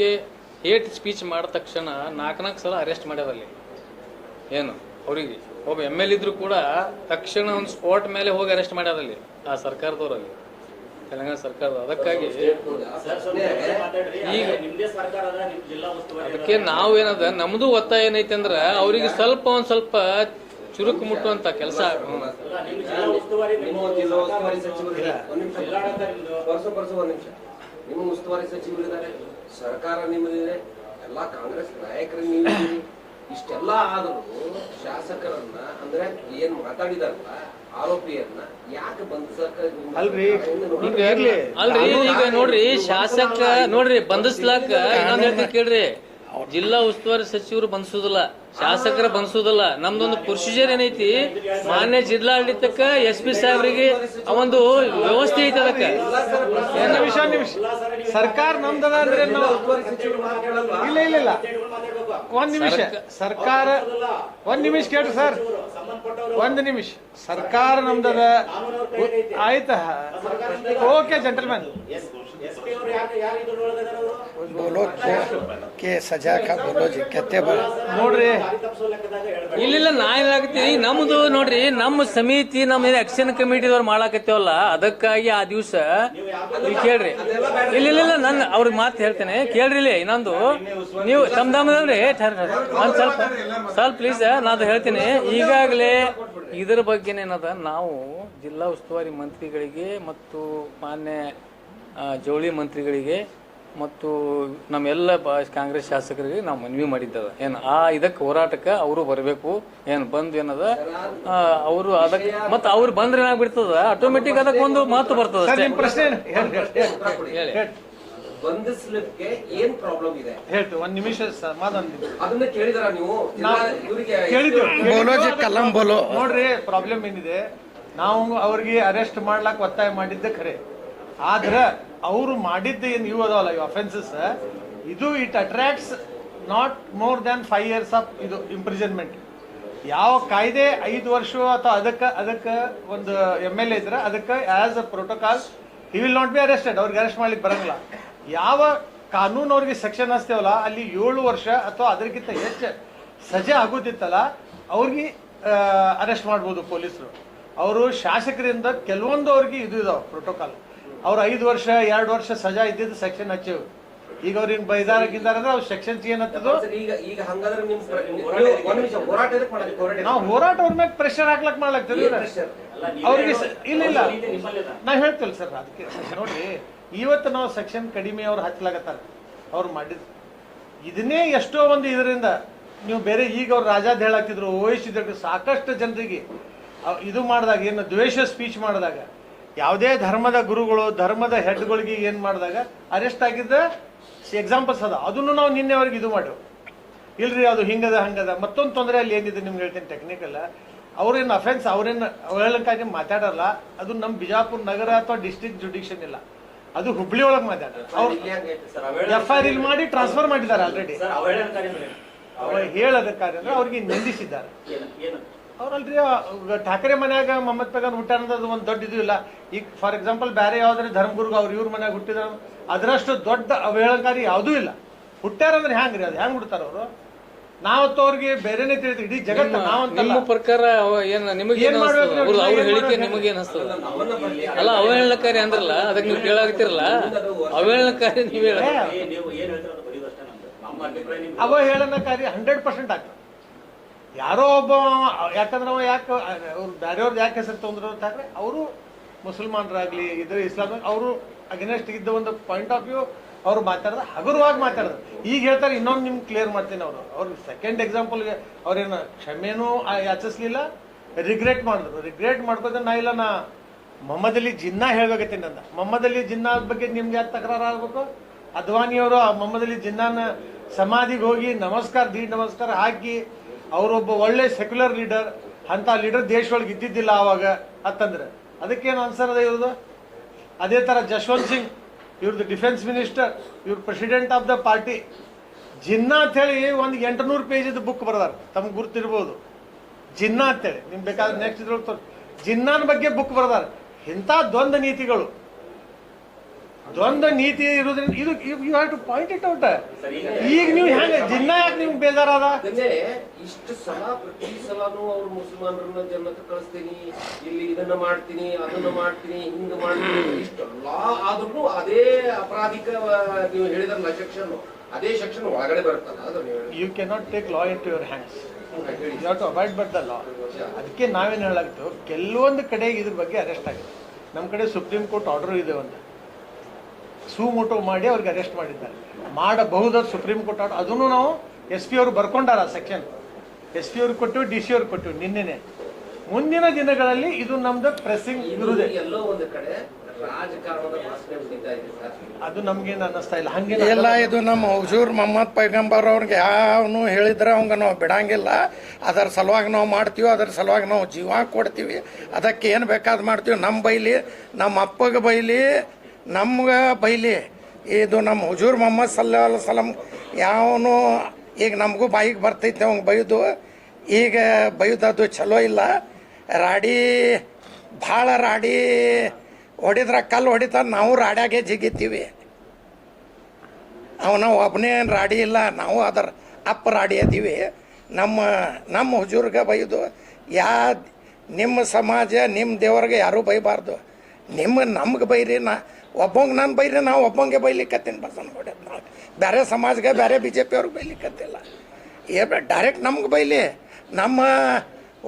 ಹೇಟ್ ಸ್ಪೀಚ್ ಮಾಡಿದ ತಕ್ಷಣ ನಾಲ್ಕು ನಾಲ್ಕು ಸಲ ಅರೆಸ್ಟ್ ಮಾಡ್ಯಾರಲ್ಲಿ ಏನು, ಅವರಿಗೆ, ಒಬ್ಬ ಎಂ ಎಲ್ ಇದ್ರು ಕೂಡ ತಕ್ಷಣ ಒಂದು ಸ್ಪಾಟ್ ಮೇಲೆ ಹೋಗಿ ಅರೆಸ್ಟ್ ಮಾಡ್ಯಾರಲ್ಲಿ ಆ ಸರ್ಕಾರದವರಲ್ಲಿ, ತೆಲಂಗಾಣ ಸರ್ಕಾರದ. ಅದಕ್ಕಾಗಿ ಈಗ ಅದಕ್ಕೆ ನಾವು ಏನದ ನಮ್ದು ಒತ್ತಾಯ ಏನೈತೆ ಅಂದ್ರೆ, ಅವರಿಗೆ ಸ್ವಲ್ಪ ಒಂದ್ ಸ್ವಲ್ಪ ಚುರುಕು ಮುಟ್ಟುವಂತ ಕೆಲಸ. ನಿಮ್ಮ ಜಿಲ್ಲಾ ಉಸ್ತುವಾರಿ ಸಚಿವರಿಲ್ಲ ಒಂದ್ ನಿಮಿಷ ಜಿಲ್ಲಾಡಳಿತ ನಿಮ್ದು ವರ್ಷ ವರ್ಷ ಒಂದ್ ನಿಮಿಷ. ನಿಮ್ಮ ಉಸ್ತುವಾರಿ ಸಚಿವರಿದ್ದಾರೆ. ಸರ್ಕಾರ ನಿಮ್ಮದಿದೆ ಎಲ್ಲಾ ಕಾಂಗ್ರೆಸ್ ನಾಯಕರು ನೀವಿದ್ದೀರಿ ಇಷ್ಟೆಲ್ಲ ಆದರೂ ಶಾಸಕರನ್ನ ಅಂದ್ರೆ ಏನ್ ಮಾತಾಡಿದಾರಲ್ಲ ಆರೋಪಿಯನ್ನ ಯಾಕೆ ಅಲ್ರಿ ಈಗ ನೋಡ್ರಿ ಶಾಸಕ ನೋಡ್ರಿ ಬಂಧಿಸ್ಲಾಕ ಇನ್ನೊಂದ್ ಹೇಳ್ತೀನಿ ಕೇಳ್ರಿ. ಜಿಲ್ಲಾ ಉಸ್ತುವಾರಿ ಸಚಿವರು ಬಂಧಿಸುದಿಲ್ಲ ಶಾಸಕರ ಬಂಧಿಸುದಿಲ್ಲ ನಮ್ದೊಂದು ಪ್ರೊಸೀಜರ್ ಏನೈತಿ ಮಾನ್ಯ ಜಿಲ್ಲಾಡಳಿತಕ್ಕ ಎಸ್ ಪಿ ಸಾಹೇಬ್ರಿಗೆ ಒಂದು ವ್ಯವಸ್ಥೆ ಐತಿ ಅದಕ್ಕೆ ಒಂದ್ ನಿಮಿಷ ಒಂದ್ ನಿಮಿಷ ಸರ್ಕಾರ ನಮ್ದದ ಅಂದ್ರೆ ನಾವು ಉಸ್ತುವಾರಿ ಸಚಿವರು ಮಾತಾಡಲ್ವಾ ಇಲ್ಲ ಇಲ್ಲ ಇಲ್ಲ ಒಂದ್ ನಿಮಿಷ ಸರ್ಕಾರ ಒಂದ್ ನಿಮಿಷ ಕೇಳ್ರಿ ಸರ್ ಒಂದ್ ನಿಮಿಷ ಸರ್ಕಾರ ನಮ್ದದ ಆಯ್ತಾ ಓಕೆ ಜೆಂಟಲ್ಮನ್ ಎಸ್ ಪಿ ಅವ್ರು ಯಾರು ಯಾರು ಇದ್ರೊಳಗದಾರ ಅವರು बोलो तो के सजा का बोलो जी कहते बड़ा ನೋಡ್ರಿ ಇಲ್ಲ ಇಲ್ಲಿಲ್ಲ, ನಾ ಏನಾಗತ್ತೀನಿ? ನಮ್ದು ನೋಡ್ರಿ, ನಮ್ಮ ಸಮಿತಿ, ನಮ್ಮ ಆಕ್ಷನ್ ಕಮಿಟಿದವ್ರು ಮಾಡಾಕತ್ತೇವಲ್ಲ, ಅದಕ್ಕಾಗಿ ಆ ದಿವಸ ಇಲ್ಲಿ ಕೇಳ್ರಿ. ಇಲ್ಲ ಇಲ್ಲ ಇಲ್ಲ ನನ್ನ ಅವ್ರಿಗೆ ಮಾತು ಹೇಳ್ತೇನೆ. ಕೇಳ್ರಿ ಇಲ್ಲಿ, ಇನ್ನೊಂದು. ನೀವು ತಮ್ಮ ಒಂದು ಸ್ವಲ್ಪ ಸ್ವಲ್ಪ ಪ್ಲೀಸ್ ನಾನು ಹೇಳ್ತೀನಿ. ಈಗಾಗಲೇ ಇದರ ಬಗ್ಗೆನೇನದ ನಾವು ಜಿಲ್ಲಾ ಉಸ್ತುವಾರಿ ಮಂತ್ರಿಗಳಿಗೆ ಮತ್ತು ಮಾನ್ಯ ಜವಳಿ ಮಂತ್ರಿಗಳಿಗೆ ಮತ್ತು ನಮ್ಮೆಲ್ಲ ಎಲ್ಲ ಕಾಂಗ್ರೆಸ್ ಶಾಸಕರಿಗೆ ನಾವು ಮನವಿ ಮಾಡಿದ್ದೇವೆ ಏನು ಆ ಇದಕ್ಕೆ ಹೋರಾಟಕ್ಕೆ ಅವರು ಬರಬೇಕು. ಏನು ಬಂದು ಏನದ? ಅವರು ಅದಕ್ಕೆ ಮತ್ತು ಅವ್ರು ಬಂದ್ರೆ ಏನಾಗ್ಬಿಡ್ತದ? ಆಟೋಮೆಟಿಕ್ ಅದಕ್ಕೆ ಒಂದು ಮಾತು ಬರ್ತದೆ ಹೇಳಿ ಏನ್ ಪ್ರಾಬ್ಲಮ್ ಇದೆ? ಒಂದ್ ನಿಮಿಷ ಸರ್ ಅದನ್ನ ನೀವು? ನೋಡ್ರಿ ಪ್ರಾಬ್ಲಮ್ ಏನಿದೆ? ನಾವು ಅವ್ರಿಗೆ ಅರೆಸ್ಟ್ ಮಾಡ್ಲಾಕ ಒತ್ತಾಯ ಮಾಡಿದ್ದೆ ಖರೆ. ಆದ್ರೆ ಅವರು ಮಾಡಿದ್ದು ಏನು ಇವು ಅದಾವಲ್ಲ ಇವು ಅಫೆನ್ಸಸ್ ಇದು it attracts not more than five years of ಇದು ಇಂಪ್ರಿಸನ್ಮೆಂಟ್ ಯಾವ ಕಾಯ್ದೆ ಐದು ವರ್ಷ ಅಥವಾ ಅದಕ್ಕೆ ಅದಕ್ಕೆ ಒಂದು ಎಂ ಎಲ್ ಎ ಇದ್ರೆ ಅದಕ್ಕೆ as a protocol he will not be arrested ಅವ್ರಿಗೆ ಅರೆಸ್ಟ್ ಮಾಡ್ಲಿಕ್ಕೆ ಬರಂಗಿಲ್ಲ. ಯಾವ ಕಾನೂನು ಅವ್ರಿಗೆ ಸೆಕ್ಷನ್ ಹಚ್ತೇವಲ್ಲ, ಅಲ್ಲಿ ಏಳು ವರ್ಷ ಅಥವಾ ಅದಕ್ಕಿಂತ ಹೆಚ್ಚು ಸಜೆ ಆಗೋದಿತ್ತಲ್ಲ, ಅವ್ರಿಗೆ ಅರೆಸ್ಟ್ ಮಾಡ್ಬೋದು ಪೊಲೀಸರು. ಅವರು ಶಾಸಕರಿಂದ ಕೆಲವೊಂದು ಅವ್ರಿಗೆ ಇದು ಇದಾವೆ ಪ್ರೋಟೋಕಾಲ್ ಅವ್ರು ಐದು ವರ್ಷ ಎರಡು ವರ್ಷ ಸಜಾ ಇದ್ದಿದ್ದು ಸೆಕ್ಷನ್ ಹಚ್ಚೇವು ಈಗ ಅವ್ರಿಗೆ ಬೈದಾರ ಗಿದ್ದಾರ ಅಂದ್ರೆ ಅವ್ರು ಸೆಕ್ಷನ್ ಏನತ್ತದು ನೀವು ಹೋರಾಟ ಅವ್ರ ಮೇಲೆ ಪ್ರೆಷರ್ ಹಾಕ್ಲಕ್ ಮಾಡ್ಲಾಗ್ತದೆ ಅವ್ರಿಗೆ ಇಲ್ಲ ಇಲ್ಲ. ಅವ್ರ ನಾ ಹೇಳ್ತೇವೆ ಸರ್ ಅದಕ್ಕೆ. ನೋಡ್ರಿ ಇವತ್ತು ನಾವು ಸೆಕ್ಷನ್ ಕಡಿಮೆ ಅವ್ರು ಹಚ್ಲಾಗತ್ತಾರ ಅವ್ರು ಮಾಡಿದ ಇದನ್ನೇ ಎಷ್ಟೋ ಒಂದು ಇದರಿಂದ ನೀವು ಬೇರೆ ಈಗ ಅವ್ರು ರಾಜಾದ ಹೇಳಾಕ್ತಿದ್ರು ಓಹಿಸಿದ್ರು ಸಾಕಷ್ಟು ಜನರಿಗೆ ಇದು ಮಾಡಿದಾಗ ಏನು ದ್ವೇಷ ಸ್ಪೀಚ್ ಮಾಡಿದಾಗ ಯಾವುದೇ ಧರ್ಮದ ಗುರುಗಳು ಧರ್ಮದ ಹೆಡ್ಗಳಿಗೆ ಏನ್ ಮಾಡಿದಾಗ ಅರೆಸ್ಟ್ ಆಗಿದ್ದ ಎಕ್ಸಾಂಪಲ್ಸ್ ಅದ. ಅದನ್ನು ನಾವು ನಿನ್ನೆವರೆಗೆ ಇದು ಮಾಡೇವು. ಇಲ್ರಿ ಅದು ಹಿಂಗದ ಹಂಗದ. ಮತ್ತೊಂದು ತೊಂದರೆ ಅಲ್ಲಿ ಏನಿದೆ ನಿಮ್ಗೆ ಹೇಳ್ತೀನಿ ಟೆಕ್ನಿಕಲ್ ಅವ್ರೇನು ಅಫೆನ್ಸ್ ಅವ್ರೇನು ಹೇಳಕ್ಕಾಗಿ ಮಾತಾಡಲ್ಲ. ಅದು ನಮ್ಮ ಬಿಜಾಪುರ ನಗರ ಅಥವಾ ಡಿಸ್ಟ್ರಿಕ್ಟ್ ಜುಡಿಷನ್ ಇಲ್ಲ. ಅದು ಹುಬ್ಳಿ ಒಳಗೆ ಮಾತಾಡ ಅವ್ರು ಎಫ್ ಐ ಆರ್ ಇಲ್ಲಿ ಮಾಡಿ ಟ್ರಾನ್ಸ್ಫರ್ ಮಾಡಿದ್ದಾರೆ ಆಲ್ರೆಡಿ ಹೇಳದ ಹೇಳೋದಕ್ಕಾರೆ ಅಂದ್ರೆ ಅವ್ರಿಗೆ ನಿಂದಿಸಿದ್ದಾರೆ. ಅವ್ರಲ್ರಿ ಠಾಕ್ರೆ ಮನ್ಯಾಗ ಮಮ್ಮತ್ ಪೇಗನ್ ಹುಟ್ಟಾರ ಅನ್ನೋದು ಒಂದು ದೊಡ್ಡ ಇದು ಇಲ್ಲ. ಈಗ ಫಾರ್ ಎಕ್ಸಾಂಪಲ್ ಬೇರೆ ಯಾವ್ದಾರೆ ಧರ್ಮಗುರುಗ ಅವ್ರ ಇವ್ರ ಮನ್ಯಾಗ ಹುಟ್ಟಿದಾರ ಅದರಷ್ಟು ದೊಡ್ಡ ಅವಹೇಳನಕಾರಿ ಯಾವುದೂ ಇಲ್ಲ. ಹುಟ್ಟ್ಯಾರ ಅಂದ್ರೆ ಹ್ಯಾಂಗ್ರಿ ಅದು? ಹ್ಯಾಂಗ್ ಹುಡ್ತಾರ ಅವರು? ನಾವತ್ತು ಅವ್ರಿಗೆ ಬೇರೆನೇ ತಿಳಿತೀವಿ ಇಡೀ ಜಗತ್ತು ನಾವಂತಲ್ಲ. ನಿಮ್ಮ ಪ್ರಕಾರ ಅವ ಏನ್ ನಿಮಗೆ ಏನ್ ಮಾಡ್ಬೇಕು ಅವ್ರ ಅವ್ರ ಹೇಳಿಕೆ? ನಿಮಗೆ ಅನಿಸ್ತದ ಅಲ್ಲ ಅವಹೇಳನಕಾರಿ ಅಂದ್ರಲ್ಲ ಅದಕ್ಕೆ ನೀವು ಕೇಳಾಗ್ತಿರಲ್ಲ ಅವಹೇಳನಕಾರಿ ನೀವು ಹೇಳ ಏ, ನೀವು ಏನ್ ಹೇಳ್ತೀರ ಅದು ಬರೆಯೋದು ನಮ್ಮ ಅಭಿಪ್ರಾಯ ನಿಮ್ಗೆ ಅವಹೇಳನಕಾರಿ ಹಂಡ್ರೆಡ್ ಪರ್ಸೆಂಟ್ ಆಗ್ತದೆ. ಯಾರೋ ಒಬ್ಬ, ಯಾಕಂದ್ರೆ ಅವ ಯಾಕೆ, ಅವ್ರು ಬೇರೆಯವ್ರದ್ದು ಯಾಕೆ ಹೆಸರು ತೊಂದ್ರೆ ಅಂತಾದ್ರೆ ಅವರು ಮುಸಲ್ಮಾನರಾಗ್ಲಿ, ಇದ್ರ ಇಸ್ಲಾಮ್ ಅವರು ಅಗೇನೆಸ್ಟ್ ಇದ್ದ ಒಂದು ಪಾಯಿಂಟ್ ಆಫ್ ವ್ಯೂ ಅವ್ರು ಮಾತಾಡ್ದ, ಹಗುರವಾಗಿ ಮಾತಾಡಿದ್ರು ಈಗ ಹೇಳ್ತಾರೆ, ಇನ್ನೊಂದು ನಿಮ್ಗೆ ಕ್ಲಿಯರ್ ಮಾಡ್ತೀನಿ ಅವರು. ಅವ್ರು ಸೆಕೆಂಡ್ ಎಕ್ಸಾಂಪಲ್ಗೆ ಅವ್ರೇನು ಕ್ಷಮೆನೂ ಯಾಚಿಸ್ಲಿಲ್ಲ ರಿಗ್ರೆಟ್ ಮಾಡಿದ್ರು. ರಿಗ್ರೆಟ್ ಮಾಡ್ಕೋದ್ರೆ ನಾ ಇಲ್ಲ, ನಾ ಮೊಹಮ್ಮದ್ ಜಿನ್ನಾ ಹೇಳ್ಬೇಕತ್ತೀನಿ ನನ್ನ ಮೊಹಮ್ಮದ್ ಜಿನ್ನಾ ಬಗ್ಗೆ ನಿಮ್ಗೆ ಯಾಕೆ ತಕರಾರು ಆಗ್ಬೇಕು? ಅದ್ವಾನಿಯವರು ಆ ಮೊಹಮ್ಮದ್ ಅಲಿ ಜಿನ್ನಾನ ಸಮಾಧಿಗೆ ಹೋಗಿ ನಮಸ್ಕಾರ ದೀಡ್ ನಮಸ್ಕಾರ ಹಾಕಿ ಅವರೊಬ್ಬ ಒಳ್ಳೆ ಸೆಕ್ಯುಲರ್ ಲೀಡರ್ ಅಂತ ಲೀಡರ್ ದೇಶದೊಳಗೆ ಇದ್ದಿದ್ದಿಲ್ಲ ಆವಾಗ, ಅಂತಂದ್ರೆ. ಅದಕ್ಕೇನು ಆನ್ಸರ್ ಅದ ಇವ್ರದ್ದು? ಅದೇ ತರ ಜಶ್ವಂತ್ ಸಿಂಗ್, ಇವ್ರದ್ದು ಡಿಫೆನ್ಸ್ ಮಿನಿಸ್ಟರ್ ಇವ್ರ president of the party Jinnah ಅಂತ ಹೇಳಿ ಒಂದು ಎಂಟುನೂರು ಪೇಜ್ ಬುಕ್ ಬರ್ದಾರೆ, ತಮ್ಗೆ ಗುರ್ತಿರ್ಬೋದು. ಜಿನ್ನಾ ಅಂತೇಳಿ ನಿಮ್ ಬೇಕಾದ್ರೆ ನೆಕ್ಸ್ಟ್ ಇದ್ರೊಳಗೆ ಜಿನ್ನಾನ ಬಗ್ಗೆ ಬುಕ್ ಬರ್ದಾರೆ. ಇಂಥ ದ್ವಂದ್ವ ನೀತಿಗಳು. ದ್ವಂದ್ವ ನೀತಿ ಇರೋದ್ರಿಂದ ಇದು you have to point it out ಈಗ ನೀವು ಹೆಂಗೆ ಜಿನ್ನ ಯಾಕೆ ನಿಮ್ಗೆ ಬೇಜಾರದ? ಇಷ್ಟು ಸಲ ಪ್ರತಿ ಸಲನೂ ಅವ್ರು ಮುಸಲ್ಮಾನರನ್ನ ಜನ್ಮಕ್ಕೆ ಕಳಿಸ್ತೀನಿ ಇಲ್ಲಿ ಇದನ್ನ ಮಾಡ್ತೀನಿ ಅದನ್ನ ಮಾಡ್ತೀನಿ ಹಿಂಗ ಮಾಡ್ತೀನಿ ಇಷ್ಟೆಲ್ಲ ಆದ್ರೂ ಅದೇ ಅಪರಾಧಿಕ ನೀವು ಹೇಳಿದ್ರಲ್ಲ ಸೆಕ್ಷನ್ ಅದೇ ಸೆಕ್ಷನ್ ಒಳಗಡೆ ಬರುತ್ತಲ್ಲ you can you cannot take law into your hands you have to avoid but the law ಅದಕ್ಕೆ ನಾವೇನು ಹೇಳಾಗ್ತೀವಿ ಕೆಲವೊಂದು ಕಡೆ ಇದ್ರ ಬಗ್ಗೆ ಅರೆಸ್ಟ್ ಆಗಿದೆ. ನಮ್ಮ ಕಡೆ ಸುಪ್ರೀಂ ಕೋರ್ಟ್ ಆರ್ಡರ್ ಇದೆ ಒಂದು. ಸುಮೋಟೋ ಮಾಡಿ ಅವ್ರಿಗೆ ಅರೆಸ್ಟ್ ಮಾಡಿದ್ದಾರೆ. ಮಾಡಬಹುದು ಸುಪ್ರೀಂ ಕೋರ್ಟ್ ಆರ್ಡರ್ ಅದನ್ನು ನಾವು ಎಸ್ ಪಿ ಅವರು ಬರ್ಕೊಂಡಾರ ಸೆಕ್ಷನ್ ಎಸ್ ಪಿ ಅವ್ರಿಗೆ ಕೊಟ್ಟು ಡಿ ಸಿ ಅವ್ರಿಗೆ ಕೊಟ್ಟಿವಿ ನಿನ್ನೆನೆ. ಮುಂದಿನ ದಿನಗಳಲ್ಲಿ ಇದು ನಮ್ದು ಪ್ರೆಸ್ಸಿಂಗ್ ಇರುವುದೇ. ಎಲ್ಲೋ ಒಂದು ಕಡೆ ರಾಜಕಾರಣದ ವಾಸನೆ ಹೊಡಿತಾ ಇದೆ ಸರ್ ಅದು ನಮ್ಗೇನು ಅನ್ನಿಸ್ತಾ ಇಲ್ಲ. ಹಂಗೆ ಎಲ್ಲ ಇದು ನಮ್ಮ ಹುಜೂರ್ ಮೊಹಮ್ಮದ್ ಪೈಗಂಬರ್ ಅವ್ರಿಗೆ ಯಾವನು ಹೇಳಿದ್ರೆ ಅವಂಗ ನಾವು ಬಿಡಂಗಿಲ್ಲ. ಅದರ ಸಲುವಾಗಿ ನಾವು ಮಾಡ್ತೀವಿ ಅದರ ಸಲುವಾಗಿ ನಾವು ಜೀವ ಕೊಡ್ತೀವಿ. ಅದಕ್ಕೆ ಏನು ಬೇಕಾದ್ ಮಾಡ್ತೀವಿ. ನಮ್ಮ ಬೈಲಿ ನಮ್ಮ ಅಪ್ಪಗೆ ಬೈಲಿ ನಮ್ಗೆ ಬೈಲಿ, ಇದು ನಮ್ಮ ಹುಜೂರ್ ಮೊಹಮ್ಮದ್ ಸಲ್ಲ ಸಲಂ ಯಾವನು ಈಗ ನಮಗೂ ಬಾಯಿಗೆ ಬರ್ತೈತೆ ಅವಂಗೆ ಬೈದು. ಈಗ ಬೈದದು ಚಲೋ ಇಲ್ಲ. ರಾಡಿ, ಭಾಳ ರಾಡಿ ಹೊಡಿದ್ರ ಕಲ್ಲು ಹೊಡಿತಾರೆ ನಾವು ರಾಡ್ಯಾಗೆ ಜಿಗಿತೀವಿ. ಅವನ ಒಬ್ಬನೇ ರಾಡಿ ಇಲ್ಲ, ನಾವು ಅದರ ಅಪ್ಪ ರಾಡಿ ಅದೀವಿ. ನಮ್ಮ ನಮ್ಮ ಹುಜೂರ್ಗೆ ಬೈದು, ಯಾ ನಿಮ್ಮ ಸಮಾಜ, ನಿಮ್ಮ ದೇವ್ರಿಗೆ ಯಾರೂ ಬೈಬಾರ್ದು. ನಿಮ್ಮ ನಮ್ಗೆ ಬೈರಿ ನಾ ಒಬ್ಬಂಗೆ ನಾನು ಬೈರಿ ನಾವು ಒಬ್ಬಂಗೆ ಬೈಲಿಕ್ಕತ್ತೀನಿ ಬಸನ್ ಹೊಡೆದ್ ನಾವು ಬೇರೆ ಸಮಾಜಕ್ಕೆ ಬೇರೆ ಬಿ ಜೆ ಪಿ ಅವ್ರಿಗೆ ಬೈಲಿಕ್ಕತ್ತಿಲ್ಲ ಏ ಡೈರೆಕ್ಟ್ ನಮ್ಗೆ ಬೈಲಿ. ನಮ್ಮ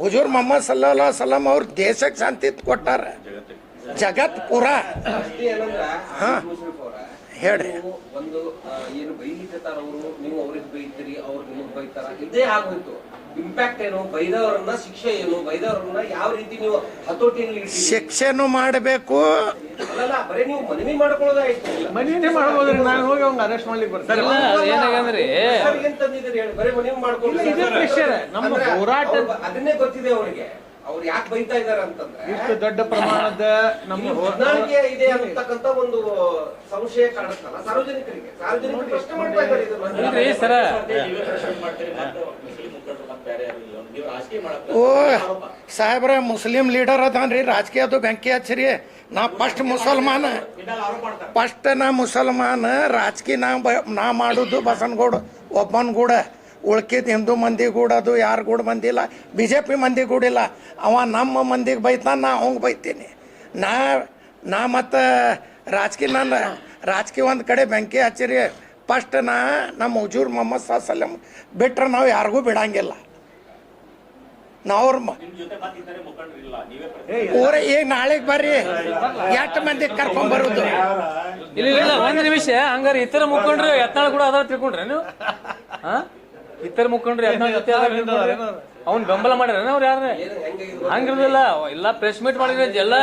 ಹುಜೂರ್ ಮೊಹಮ್ಮದ್ ಸಲ್ಲಾ ಸಲಂ ಅವ್ರು ದೇಶಕ್ಕೆ ಶಾಂತಿ ಕೊಟ್ಟಾರ. ಜಗತ್ ಪುರ. ಹಾಂ, ಹೇಳ್ರಿ. ಒಂದು ಏನು ಬೈಲಿಕತ್ತಾರ ಅವರು, ನೀವು ಅವ್ರಿಗೆ ಬೈತೀರಿ, ಅವ್ರು ನಿಮಗೆ ಬೈತಾರ ಇದೇ ಆಗೋಯ್ತು. ಇಂಪ್ಯಾಕ್ಟ್ ಏನು? ಬೈದವರನ್ನ ಶಿಕ್ಷೆ ಏನು? ಬೈದವರನ್ನ ಯಾವ ರೀತಿ ನೀವು ಹತೋಟಿಯಲ್ಲಿ ಶಿಕ್ಷೆನು ಶಿಕ್ಷೆನೂ ಮಾಡಬೇಕು. ಅಲ್ಲಲ್ಲ ಬರೀ ನೀವು ಮನವಿ ಮಾಡ್ಕೊಳ್ಳೋದಾಯ್ತು ಮನೆಯೇ ಮಾಡ್ಬೋದ್ರಿ ನಾನು ಹೋಗಿ ಅವ್ನ ಅರೆಸ್ಟ್ ಮಾಡ್ಲಿಕ್ಕೆ ಬರ್ತಾರೆ ಏನಾಗಂದ್ರೆ ಏನ್ ತಂದಿದ್ದೀರಿ ಹೇಳಿ? ಬರೀ ಮನವಿ ಮಾಡ್ಕೊಳ್ಳಿ ಇದೇ pressure. ನಮ್ಮ ಹೋರಾಟ- ಅದನ್ನೇ ಗೊತ್ತಿದೆ ಅವ್ರಿಗೆ. ಅವ್ರು ಯಾಕೆ ಬೈತಾ ಇದಾರೆ ಅಂತಂದ್ರೆ ಇಷ್ಟು ದೊಡ್ಡ ಪ್ರಮಾಣದ ನಮ್ಮ ಹೊಂದಾಣಿಕೆ ಇದೆ ಅಂತಕ್ಕಂತ ಒಂದು ಸಂಶಯ ಕಾಣಿಸ್ತಲ್ಲ ಸಾರ್ವಜನಿಕರಿಗೆ. ಸಾರ್ವಜನಿಕರು ಪ್ರಶ್ನೆ ಮಾಡ್ತಾ ಇದ್ದಾರೆ ಸರ. ಓ ಸಾಹೇಬ್ರ ಮುಸ್ಲಿಂ ಲೀಡರ್ ಅದಾನ್ರಿ ರಾಜಕೀಯದು ಬೆಂಕಿ ಹಚ್ಚಿರಿ. ನಾ ಫಸ್ಟ್ ಮುಸಲ್ಮಾನ. ಫಸ್ಟ್ ನಾ ಮುಸಲ್ಮಾನ. ರಾಜಕೀಯ ನಾ ಬ ನಾ ಮಾಡೋದು ಬಸನ್ಗೌಡ ಒಬ್ಬನ ಕೂಡ ಉಳ್ಕಿದ ಹಿಂದೂ ಮಂದಿ ಗೂಡದು ಯಾರು ಗೂಡ ಬಂದಿಲ್ಲ ಬಿ ಜೆ ಪಿ ಮಂದಿ ಗೂಡಿಲ್ಲ ಅವ ನಮ್ಮ ಮಂದಿಗೆ ಬೈತಾನ ನಾ ಅವಂಗೆ ಬೈತೀನಿ. ನಾ ನಾ ಮತ್ತು ರಾಜಕೀಯ ನಾನು ರಾಜಕೀಯ ಒಂದು ಕಡೆ ಬೆಂಕಿ ಹಚ್ಚಿರಿ. ಫಸ್ಟ್ ನಾ ನಮ್ಮ ಹುಜೂರ್ ಮೊಹಮ್ಮದ್ ಸಾ ಸಲಂ ಬಿಟ್ರೆ ನಾವು ಯಾರಿಗೂ ಬಿಡಂಗಿಲ್ಲ ನಾವು ಅವ್ರ ಮ- ನಿಮ್ ಜೊತೆ ಮಾತಿದ್ದಾರೆ ಮುಖಂಡರು ಇಲ್ಲ ನೀವೇ ಪ್ರತಿ- ಏಯ್, ಊರ ಈಗ ನಾಳೆಗೆ ಬರ್ರಿ. ಎಷ್ಟು ಮಂದಿ ಕರ್ಕೊಂಡ್ ಬರುದು? ಇಲ್ಲ ಇಲ್ಲ ಒಂದ್ ನಿಮಿಷ. ಹಂಗಾರೆ ಇತರ ಮುಖಂಡ್ರು ಯತ್ನಾಳ್ ಕೂಡ ಅದಾ ತಿಳ್ಕೊಂಡ್ರೆ ನೀವು? ಹಾ ಇತರ ಮುಖಂಡ್ರು ಯತ್ನಾಳ್ ಜೊತೆ? ಅವ್ನ್ ಬೆಂಬಲ ಮಾಡ್ಯಾರ ಅವ್ರು ಯಾರ ಹಂಗಿರ್ದಿಲ್ಲ. ಎಲ್ಲ ಪ್ರೆಸ್ ಮೀಟ್ ಮಾಡಿದ್ರೆ ಎಲ್ಲ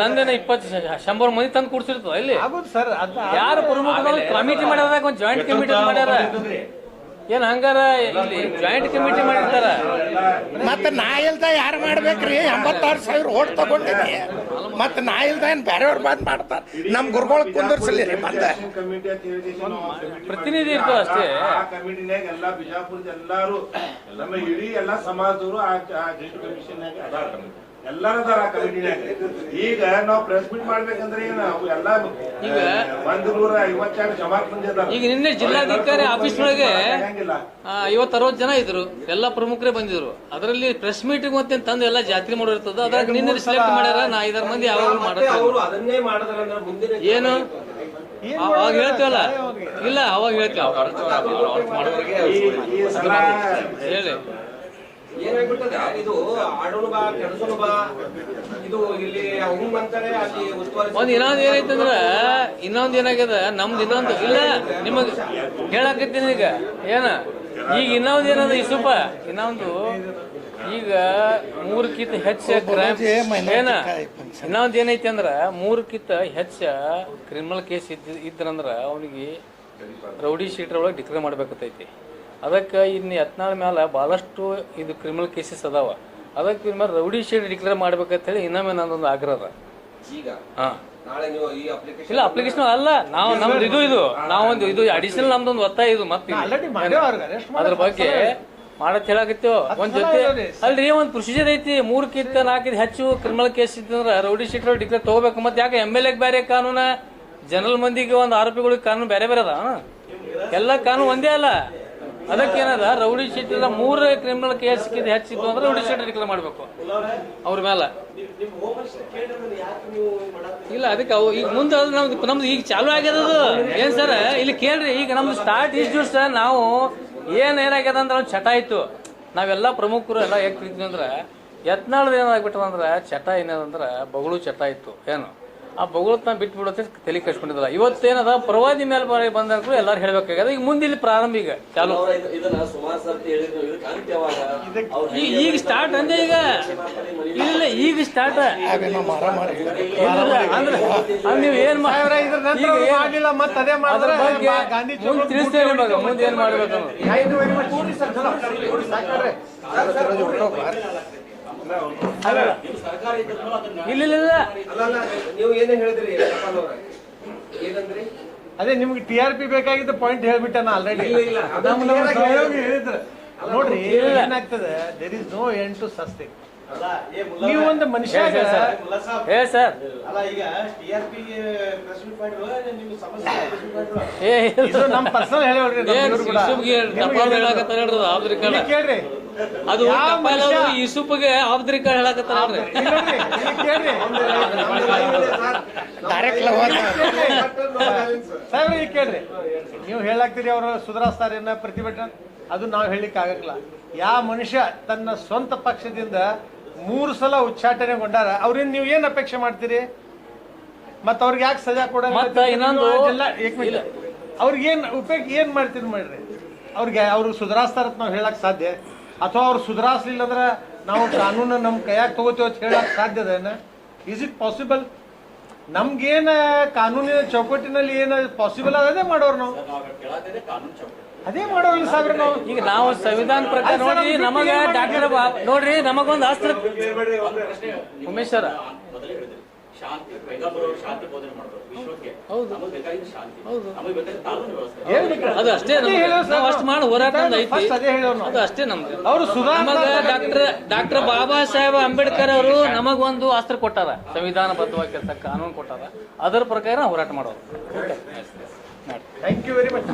ತಂದೇನ ಇಪ್ಪತ್ತು ಶಂಬರ್ ಮಂದಿ ತಂದು ಕೂಡ್ಸಿರ್ತದ ಇಲ್ಲಿ. ಯಾರು ಪ್ರಮುಖ ಕಮಿಟಿ ಮಾಡ್ಯಾರ? ಒಂದು ಜಾಯಿಂಟ್ ಕಮಿಟಿ ಮಾಡ್ಯಾರ? ಏನ್ ಹಂಗಾರ ಇಲ್ಲಿ ಜಾಯಿಂಟ್ ಕಮಿಟಿ ಮಾಡಿರ್ತಾರ? ಮತ್ತೆ ನಾ ಇಲ್ದ ಯಾರು ಮಾಡ್ಬೇಕ್ರಿ? ಎಂಬತ್ತಾರು ಸಾವಿರ ಓಟ್ ತಗೊಂಡಿನಿ ಮತ್ತೆ ನಾ ಇಲ್ದ ಏನ್ ಬೇರೆಯವ್ರು ಬಂದ್ ಮಾಡ್ತಾರ? ನಮ್ ಗುರುಗಳ ಕುಂದರ್ಸಲಿ ರೀ ಬಂದ. ಪ್ರತಿನಿಧಿ ಇರ್ತದ ಅಷ್ಟೇ. ಆ ಕಮಿಟಿನಾಗ ಎಲ್ಲಾ ಬಿಜಾಪುರದ ಎಲ್ಲಾರು ನಮ್ಮ ಇಡೀ ಎಲ್ಲಾ ಸಮಾಜದವರು ಆ ಕಮಿಷನ್ನಾಗ ಅದಾರ ಎಲ್ಲಾರು ದರ ಆ ಈಗ ನಾವು ಪ್ರೆಸ್ ಮೀಟ್ ಮಾಡ್ಬೇಕಂದ್ರೆ ಏನ? ಅವು ಎಲ್ಲಾ ಈಗ ಒಂದ್ ನೂರ ಐವತ್ತೆರಡು ಜಮಾತ್ ಮಂದಿ ಅದಾರ ಈಗ ನಿನ್ನೆ ಜಿಲ್ಲಾಧಿಕಾರಿ ಆಫೀಸ್ ಒಳಗೆ ಹೆಂಗಿಲ್ಲ. ಐವತ್ತು ಅರವತ್ತು ಜನ ಇದ್ರು. ಎಲ್ಲ ಪ್ರಮುಖರೇ ಬಂದಿದ್ರು. ಅದರಲ್ಲಿ ಪ್ರೆಸ್ ಮೀಟಿಂಗ್ ಮತ್ತೆ ತಂದು ಎಲ್ಲ ಜಾತ್ರೆ ಮಾಡಿರ್ತದ. ಅದ್ರಾಗ ನಿನ್ನೆ ಸೆಲೆಕ್ಟ್ ಮಾಡ್ಯಾರ ನಾ ಐದಾರು ಮಂದಿ ಯಾವಾಗ ಮುಂದಿನ ಏನು? ಅವಾಗ ಹೇಳ್ತೀವಲ್ಲ? ಇಲ್ಲ ಅವಾಗ ಹೇಳ್ತೀವಿ. ಹೇಳಿ. ಏನಾಗ್ಬಿಟ್ಟದೆ? ಇದು ಆಡೋನು ಬಾ ಕೆಲಸನು ಬಾ. ಇದು ಇಲ್ಲಿ ಹಿಂಗ್ ಅಂತಾರೆ ಅಲ್ಲಿ ಉಸ್ತುವಾರಿ ಒಂದ್ ಇನ್ನೊಂದ್ ಏನೈತಂದ್ರ ಇನ್ನೊಂದ್ ಏನಾಗ್ಯದ? ನಮ್ದು ಇನ್ನೊಂದು. ಇಲ್ಲ ನಿಮಗ್ ಹೇಳಕತ್ತೀನಿ ಈಗ. ಏನ? ಈಗ ಇನ್ನೊಂದ್ ಏನದ ಇಸುಪ ಇನ್ನೊಂದು. ಈಗ ಮೂರಕ್ಕಿಂತ ಹೆಚ್ಚ ಕ್ರೈಮ್ ಏನ? ಇನ್ನೊಂದ್ ಏನೈತಿ ಅಂದ್ರ ಮೂರಕ್ಕಿಂತ ಹೆಚ್ಚ ಕ್ರಿಮಿನಲ್ ಕೇಸ್ ಇದ್ದ ಇದ್ರಂದ್ರ ಅವನಿಗೆ ರೌಡಿ ಶೀಟರ್ ಒಳಗೆ ಡಿಕ್ಲೇರ್ ಮಾಡ್ಬೇಕತ್ತೈತಿ ಅದಕ್ಕೆ ಇನ್ನು ಯತ್ನಾಳ್ ಮೇಲೆ ಭಾಳಷ್ಟು ಇದು ಕ್ರಿಮಿನಲ್ ಕೇಸಸ್ ಅದಾವ. ಅದಕ್ಕೆ ಮೇಲೆ ರೌಡಿ ಶೀಟ್ ಡಿಕ್ಲೇರ್ ಮಾಡ್ಬೇಕಂತ ಹೇಳಿ ಇನ್ನೊಮ್ಮೆ ನನ್ನೊಂದು ಆಗ್ರಹ ಅದ. ಈಗ? ಹಾ. ನಾಳೆ ನೀವು ಈ ಅಪ್ಲಿಕೇಶನ್ ಇಲ್ಲ ಅಪ್ಲಿಕೇಶನ್ ಅಲ್ಲ. ನಾವು ನಮ್ದು ಇದು ಇದು. ನಾವೊಂದು ಇದು ಅಡಿಷನಲ್ ನಮ್ದೊಂದು ಒತ್ತಾಯ ಇದು ಮತ್ತೆ ಅದ್ರ ಬಗ್ಗೆ ಮಾಡತ್ ಹೇಳಾಕತ್ತೇವ? ಒಂದ್ ಜೊತೆ ಅಲ್ರಿ ಒಂದ್ ಪ್ರೊಸೀಜರ್ ಐತಿ. ಮೂರಕ್ಕಿಂತ ನಾಲ್ಕಿಂತ ಹೆಚ್ಚು ಕ್ರಿಮಿನಲ್ ಕೇಸ್ ಇತ್ತಂದ್ರ ರೌಡಿ ಶೀಟ್ ಡಿಕ್ಲೇರ್ ತಗೋಬೇಕು. ಮತ್ತೆ ಯಾಕೆ ಎಂ ಎಲ್ ಎಗ್ ಬೇರೆ ಕಾನೂನ? ಜನರಲ್ ಮಂದಿಗೆ ಒಂದು ಆರೋಪಿಗಳಿಗೆ ಕಾನೂನು ಬೇರೆ ಬೇರೆ ಅದ ಎಲ್ಲ ಕಾನೂನು ಒಂದೇ ಅಲ್ಲ. ಅದಕ್ಕೇನದ, ರೌಡಿ ಶೀಟರ್ ಮೂರು ಕ್ರಿಮಿನಲ್ ಕೇಸ್ ಹೆಚ್ಚಿತ್ತು ಅಂದ್ರೆ ರೌಡಿ ಶೆಟ್ಟಿ ಡಿಕ್ಲೇರ್ ಮಾಡ್ಬೇಕು. ಅವ್ರ ಮೇಲೆ ಇಲ್ಲ, ಅದಕ್ಕೆ ಅವು ಈಗ ಮುಂದೆ ನಮ್ದು ನಮ್ದು ಈಗ ಚಾಲು ಆಗ್ಯದ ಏನ್ ಸರ್, ಇಲ್ಲಿ ಕೇಳ್ರಿ, ಈಗ ನಮ್ದು ಸ್ಟಾರ್ಟ್ ಇಸ್ ನಾವು ಏನ್ ಏನಾಗ್ಯದ ಅಂದ್ರೆ ಒಂದು ಚಟ ಇತ್ತು. ನಾವೆಲ್ಲ ಪ್ರಮುಖರು ಎಲ್ಲ ಹೇಗೆ ತಿಳಿದ್ವಿ ಅಂದ್ರೆ ಯತ್ನಾಳದ ಏನಾಗ್ಬಿಟ್ಟದಂದ್ರೆ, ಚಟ ಏನದಂದ್ರೆ ಬಗಳು ಚಟ ಇತ್ತು, ಏನು? ಆ ಭಗವತ್ನ ಬಿಟ್ಟು ಬಿಡುತ್ತೆ ತಲೆ ಕಟ್ಕೊಂಡಿದ್ದಲ್ಲ ಇವತ್ತೇನದ ಪ್ರವಾದಿ ಮೇಲೆ ಬಂದಾಗ ಎಲ್ಲಾರು ಹೇಳ್ಬೇಕಾಗ್ಯದ ಈಗ ಮುಂದೆ ಇಲ್ಲಿ ಪ್ರಾರಂಭ ಈಗ ಚಾಲು ಈಗ ಸ್ಟಾರ್ಟ್ ಅಂದೆ ಈಗ ಇಲ್ಲ ಈಗ ಸ್ಟಾರ್ಟ್ ಅಂದ್ರೆ ನೀವು ಏನ್ ಮಾ- ಸಾಹೇಬ್ರೆ, ಇದ್ರ ನಂತರ ಈಗ ಅವ್ರು ಏನ್- ಮಾಡ್ಲಿಲ್ಲ ಮತ್ತೆ ಅದೇ ಮಾಡಿದ್ರೆ ತಿಳಿಸ್ತೇವೆ ಮುಂದೆ ಏನ್ ಮಾಡ್ಬೇಕು ಇಲ್ಲ ಇಲ್ಲ ಇಲ್ಲ ಅಲ್ಲ ಅಲ್ಲ ನೀವು ಏನೇ ಹೇಳಿದ್ರಿ ಏನಂದ್ರಿ? ಅದೇ ನಿಮ್ಗೆ ಟಿ ಆರ್ ಪಿ ಬೇಕಾಗಿದ್ದ ಪಾಯಿಂಟ್ ಹೇಳ್ಬಿಟ್ಟಾನ ಆಲ್ರೆಡಿ ಹೇಳಿದ್ರು. ನೋಡ್ರಿ ಏನಾಗ್ತದೆ? There is no end to something ನೀವು ಒಂದು ಮನುಷ್ಯ ಹೇಳಿ ಸರ್ ನಮ್ಮ ಪರ್ಸನಲ್ ಆಫ್ ಕೇಳ್ರಿ. ಅದು? ಯೂಸುಫ್ಗೆ ಆಫ್ ದಿ ರಿಕಾರ್ಡ್ ಹೇಳಕತ್ತಾರ ಡೈರೆಕ್ಟ್ ಹೋದ ಸಾಹೇಬ್ರೆ ಈಗ ಕೇಳ್ರಿ. ನೀವು ಹೇಳಾಕ್ತೀರಿ ಅವರು ಸುಧಾರಿಸ್ತಾರೆ ಅನ್ನೋ ಪ್ರತಿಭಟನೆ? ಅದು ನಾವು ಹೇಳಲಿಕ್ಕೆ ಆಗಕ್ಕಿಲ್ಲ ಯಾವ ಮನುಷ್ಯ ತನ್ನ ಸ್ವಂತ ಪಕ್ಷದಿಂದ ಮೂರು ಸಲ ಉಚ್ಚಾಟನೆಗೊಂಡಾರ ಅವ್ರಿಂದ ನೀವು ಏನ್ ಅಪೇಕ್ಷೆ ಮಾಡ್ತೀರಿ? ಮತ್ತ ಅವ್ರಿಗೆ ಯಾಕೆ ಸಜಾ ಕೊಡಲ್ಲ ಮತ್ತ ಇನ್ನೊಂದು- ಎಲ್ಲ ಏಕ್ ಮಿನಿಟ್. ಅವ್ರಿಗೆ ಏನ್ ಉಪಯೋಗ ಏನ್ ಮಾಡ್ತೀರಿ ಮಾಡ್ರಿ? ಅವ್ರಿಗೆ ಅವ್ರು ಸುಧಾರಿಸ್ತಾರ ನಾವು ಹೇಳಕ್ ಸಾಧ್ಯ. ಅಥವಾ ಅವ್ರು ಸುಧಾರಿಸ್ಲಿಲ್ಲ ಅಂದ್ರೆ ನಾವು ಕಾನೂನು ನಮ್ಮ ಕೈಯಾಗ ತಗೋತೀವಿ ಅಂತ ಹೇಳಕ್ ಸಾಧ್ಯ ಇಸ್ ಇಟ್ ಪಾಸಿಬಲ್ ನಮ್ಗೇನ ಕಾನೂನಿನ ಚೌಕಟ್ಟಿನಲ್ಲಿ ಏನ ಪಾಸಿಬಲ್ ಅದೇ ಮಾಡೋರು ನಾವು. ಅದೇ ಮಾಡೋರಲ್ಲ ಸಾಬ್ರೆ ನಾವು. ಈಗ ನಾವು ಸಂವಿಧಾನ ಪ್ರಕಾರ ನೋಡ್ರಿ ನಮ್ಗೆ ಡಾಕ್ಟರ್ ನೋಡ್ರಿ ನಮಗೊಂದು ಅಸ್ತ್ರ ಉಮೇಶ್ ಸರ್. ಮೊದಲೇ ಹೇಳಿದ್ರಿ ಶಾಂತಿ ಪೈಗಂಬರ್ ಶಾಂತಿ ಬೋಧನೆ ಮಾಡಿದ್ರು ವಿಶ್ವಕ್ಕೆ. ಹೌದು. ನಮಗೆ ಬೇಕಾಗಿದ್ದು ಶಾಂತಿ. ಹೌದು. ನಮಗೆ ಬೇಕಾಗಿದ್ದು ಕಾನೂನು ವ್ಯವಸ್ಥೆ. ಅದು ಅಷ್ಟೇ ನಾವು ಅಷ್ಟು ಮಾಡಿ ಹೋರಾಟ ಐತಿ ಅದೇ ಹೇಳೋರು ಅದು ಅಷ್ಟೇ ನಮ್ದು. ಅವರು ನಮಗ ಡಾಕ್ಟರ್ ಡಾಕ್ಟರ್ ಬಾಬಾ ಸಾಹೇಬ್ ಅಂಬೇಡ್ಕರ್ ಅವರು ನಮಗೊಂದು ಅಸ್ತ್ರ ಕೊಟ್ಟಾರ. ಸಂವಿಧಾನಬದ್ಧವಾಗಿ ಕೆಲಸ ಕಾನೂನು ಕೊಟ್ಟಾರ. ಅದರ ಪ್ರಕಾರ ಹೋರಾಟ ಮಾಡೋದು ಥ್ಯಾಂಕ್ ಯು ವೆರಿ ಮಚ್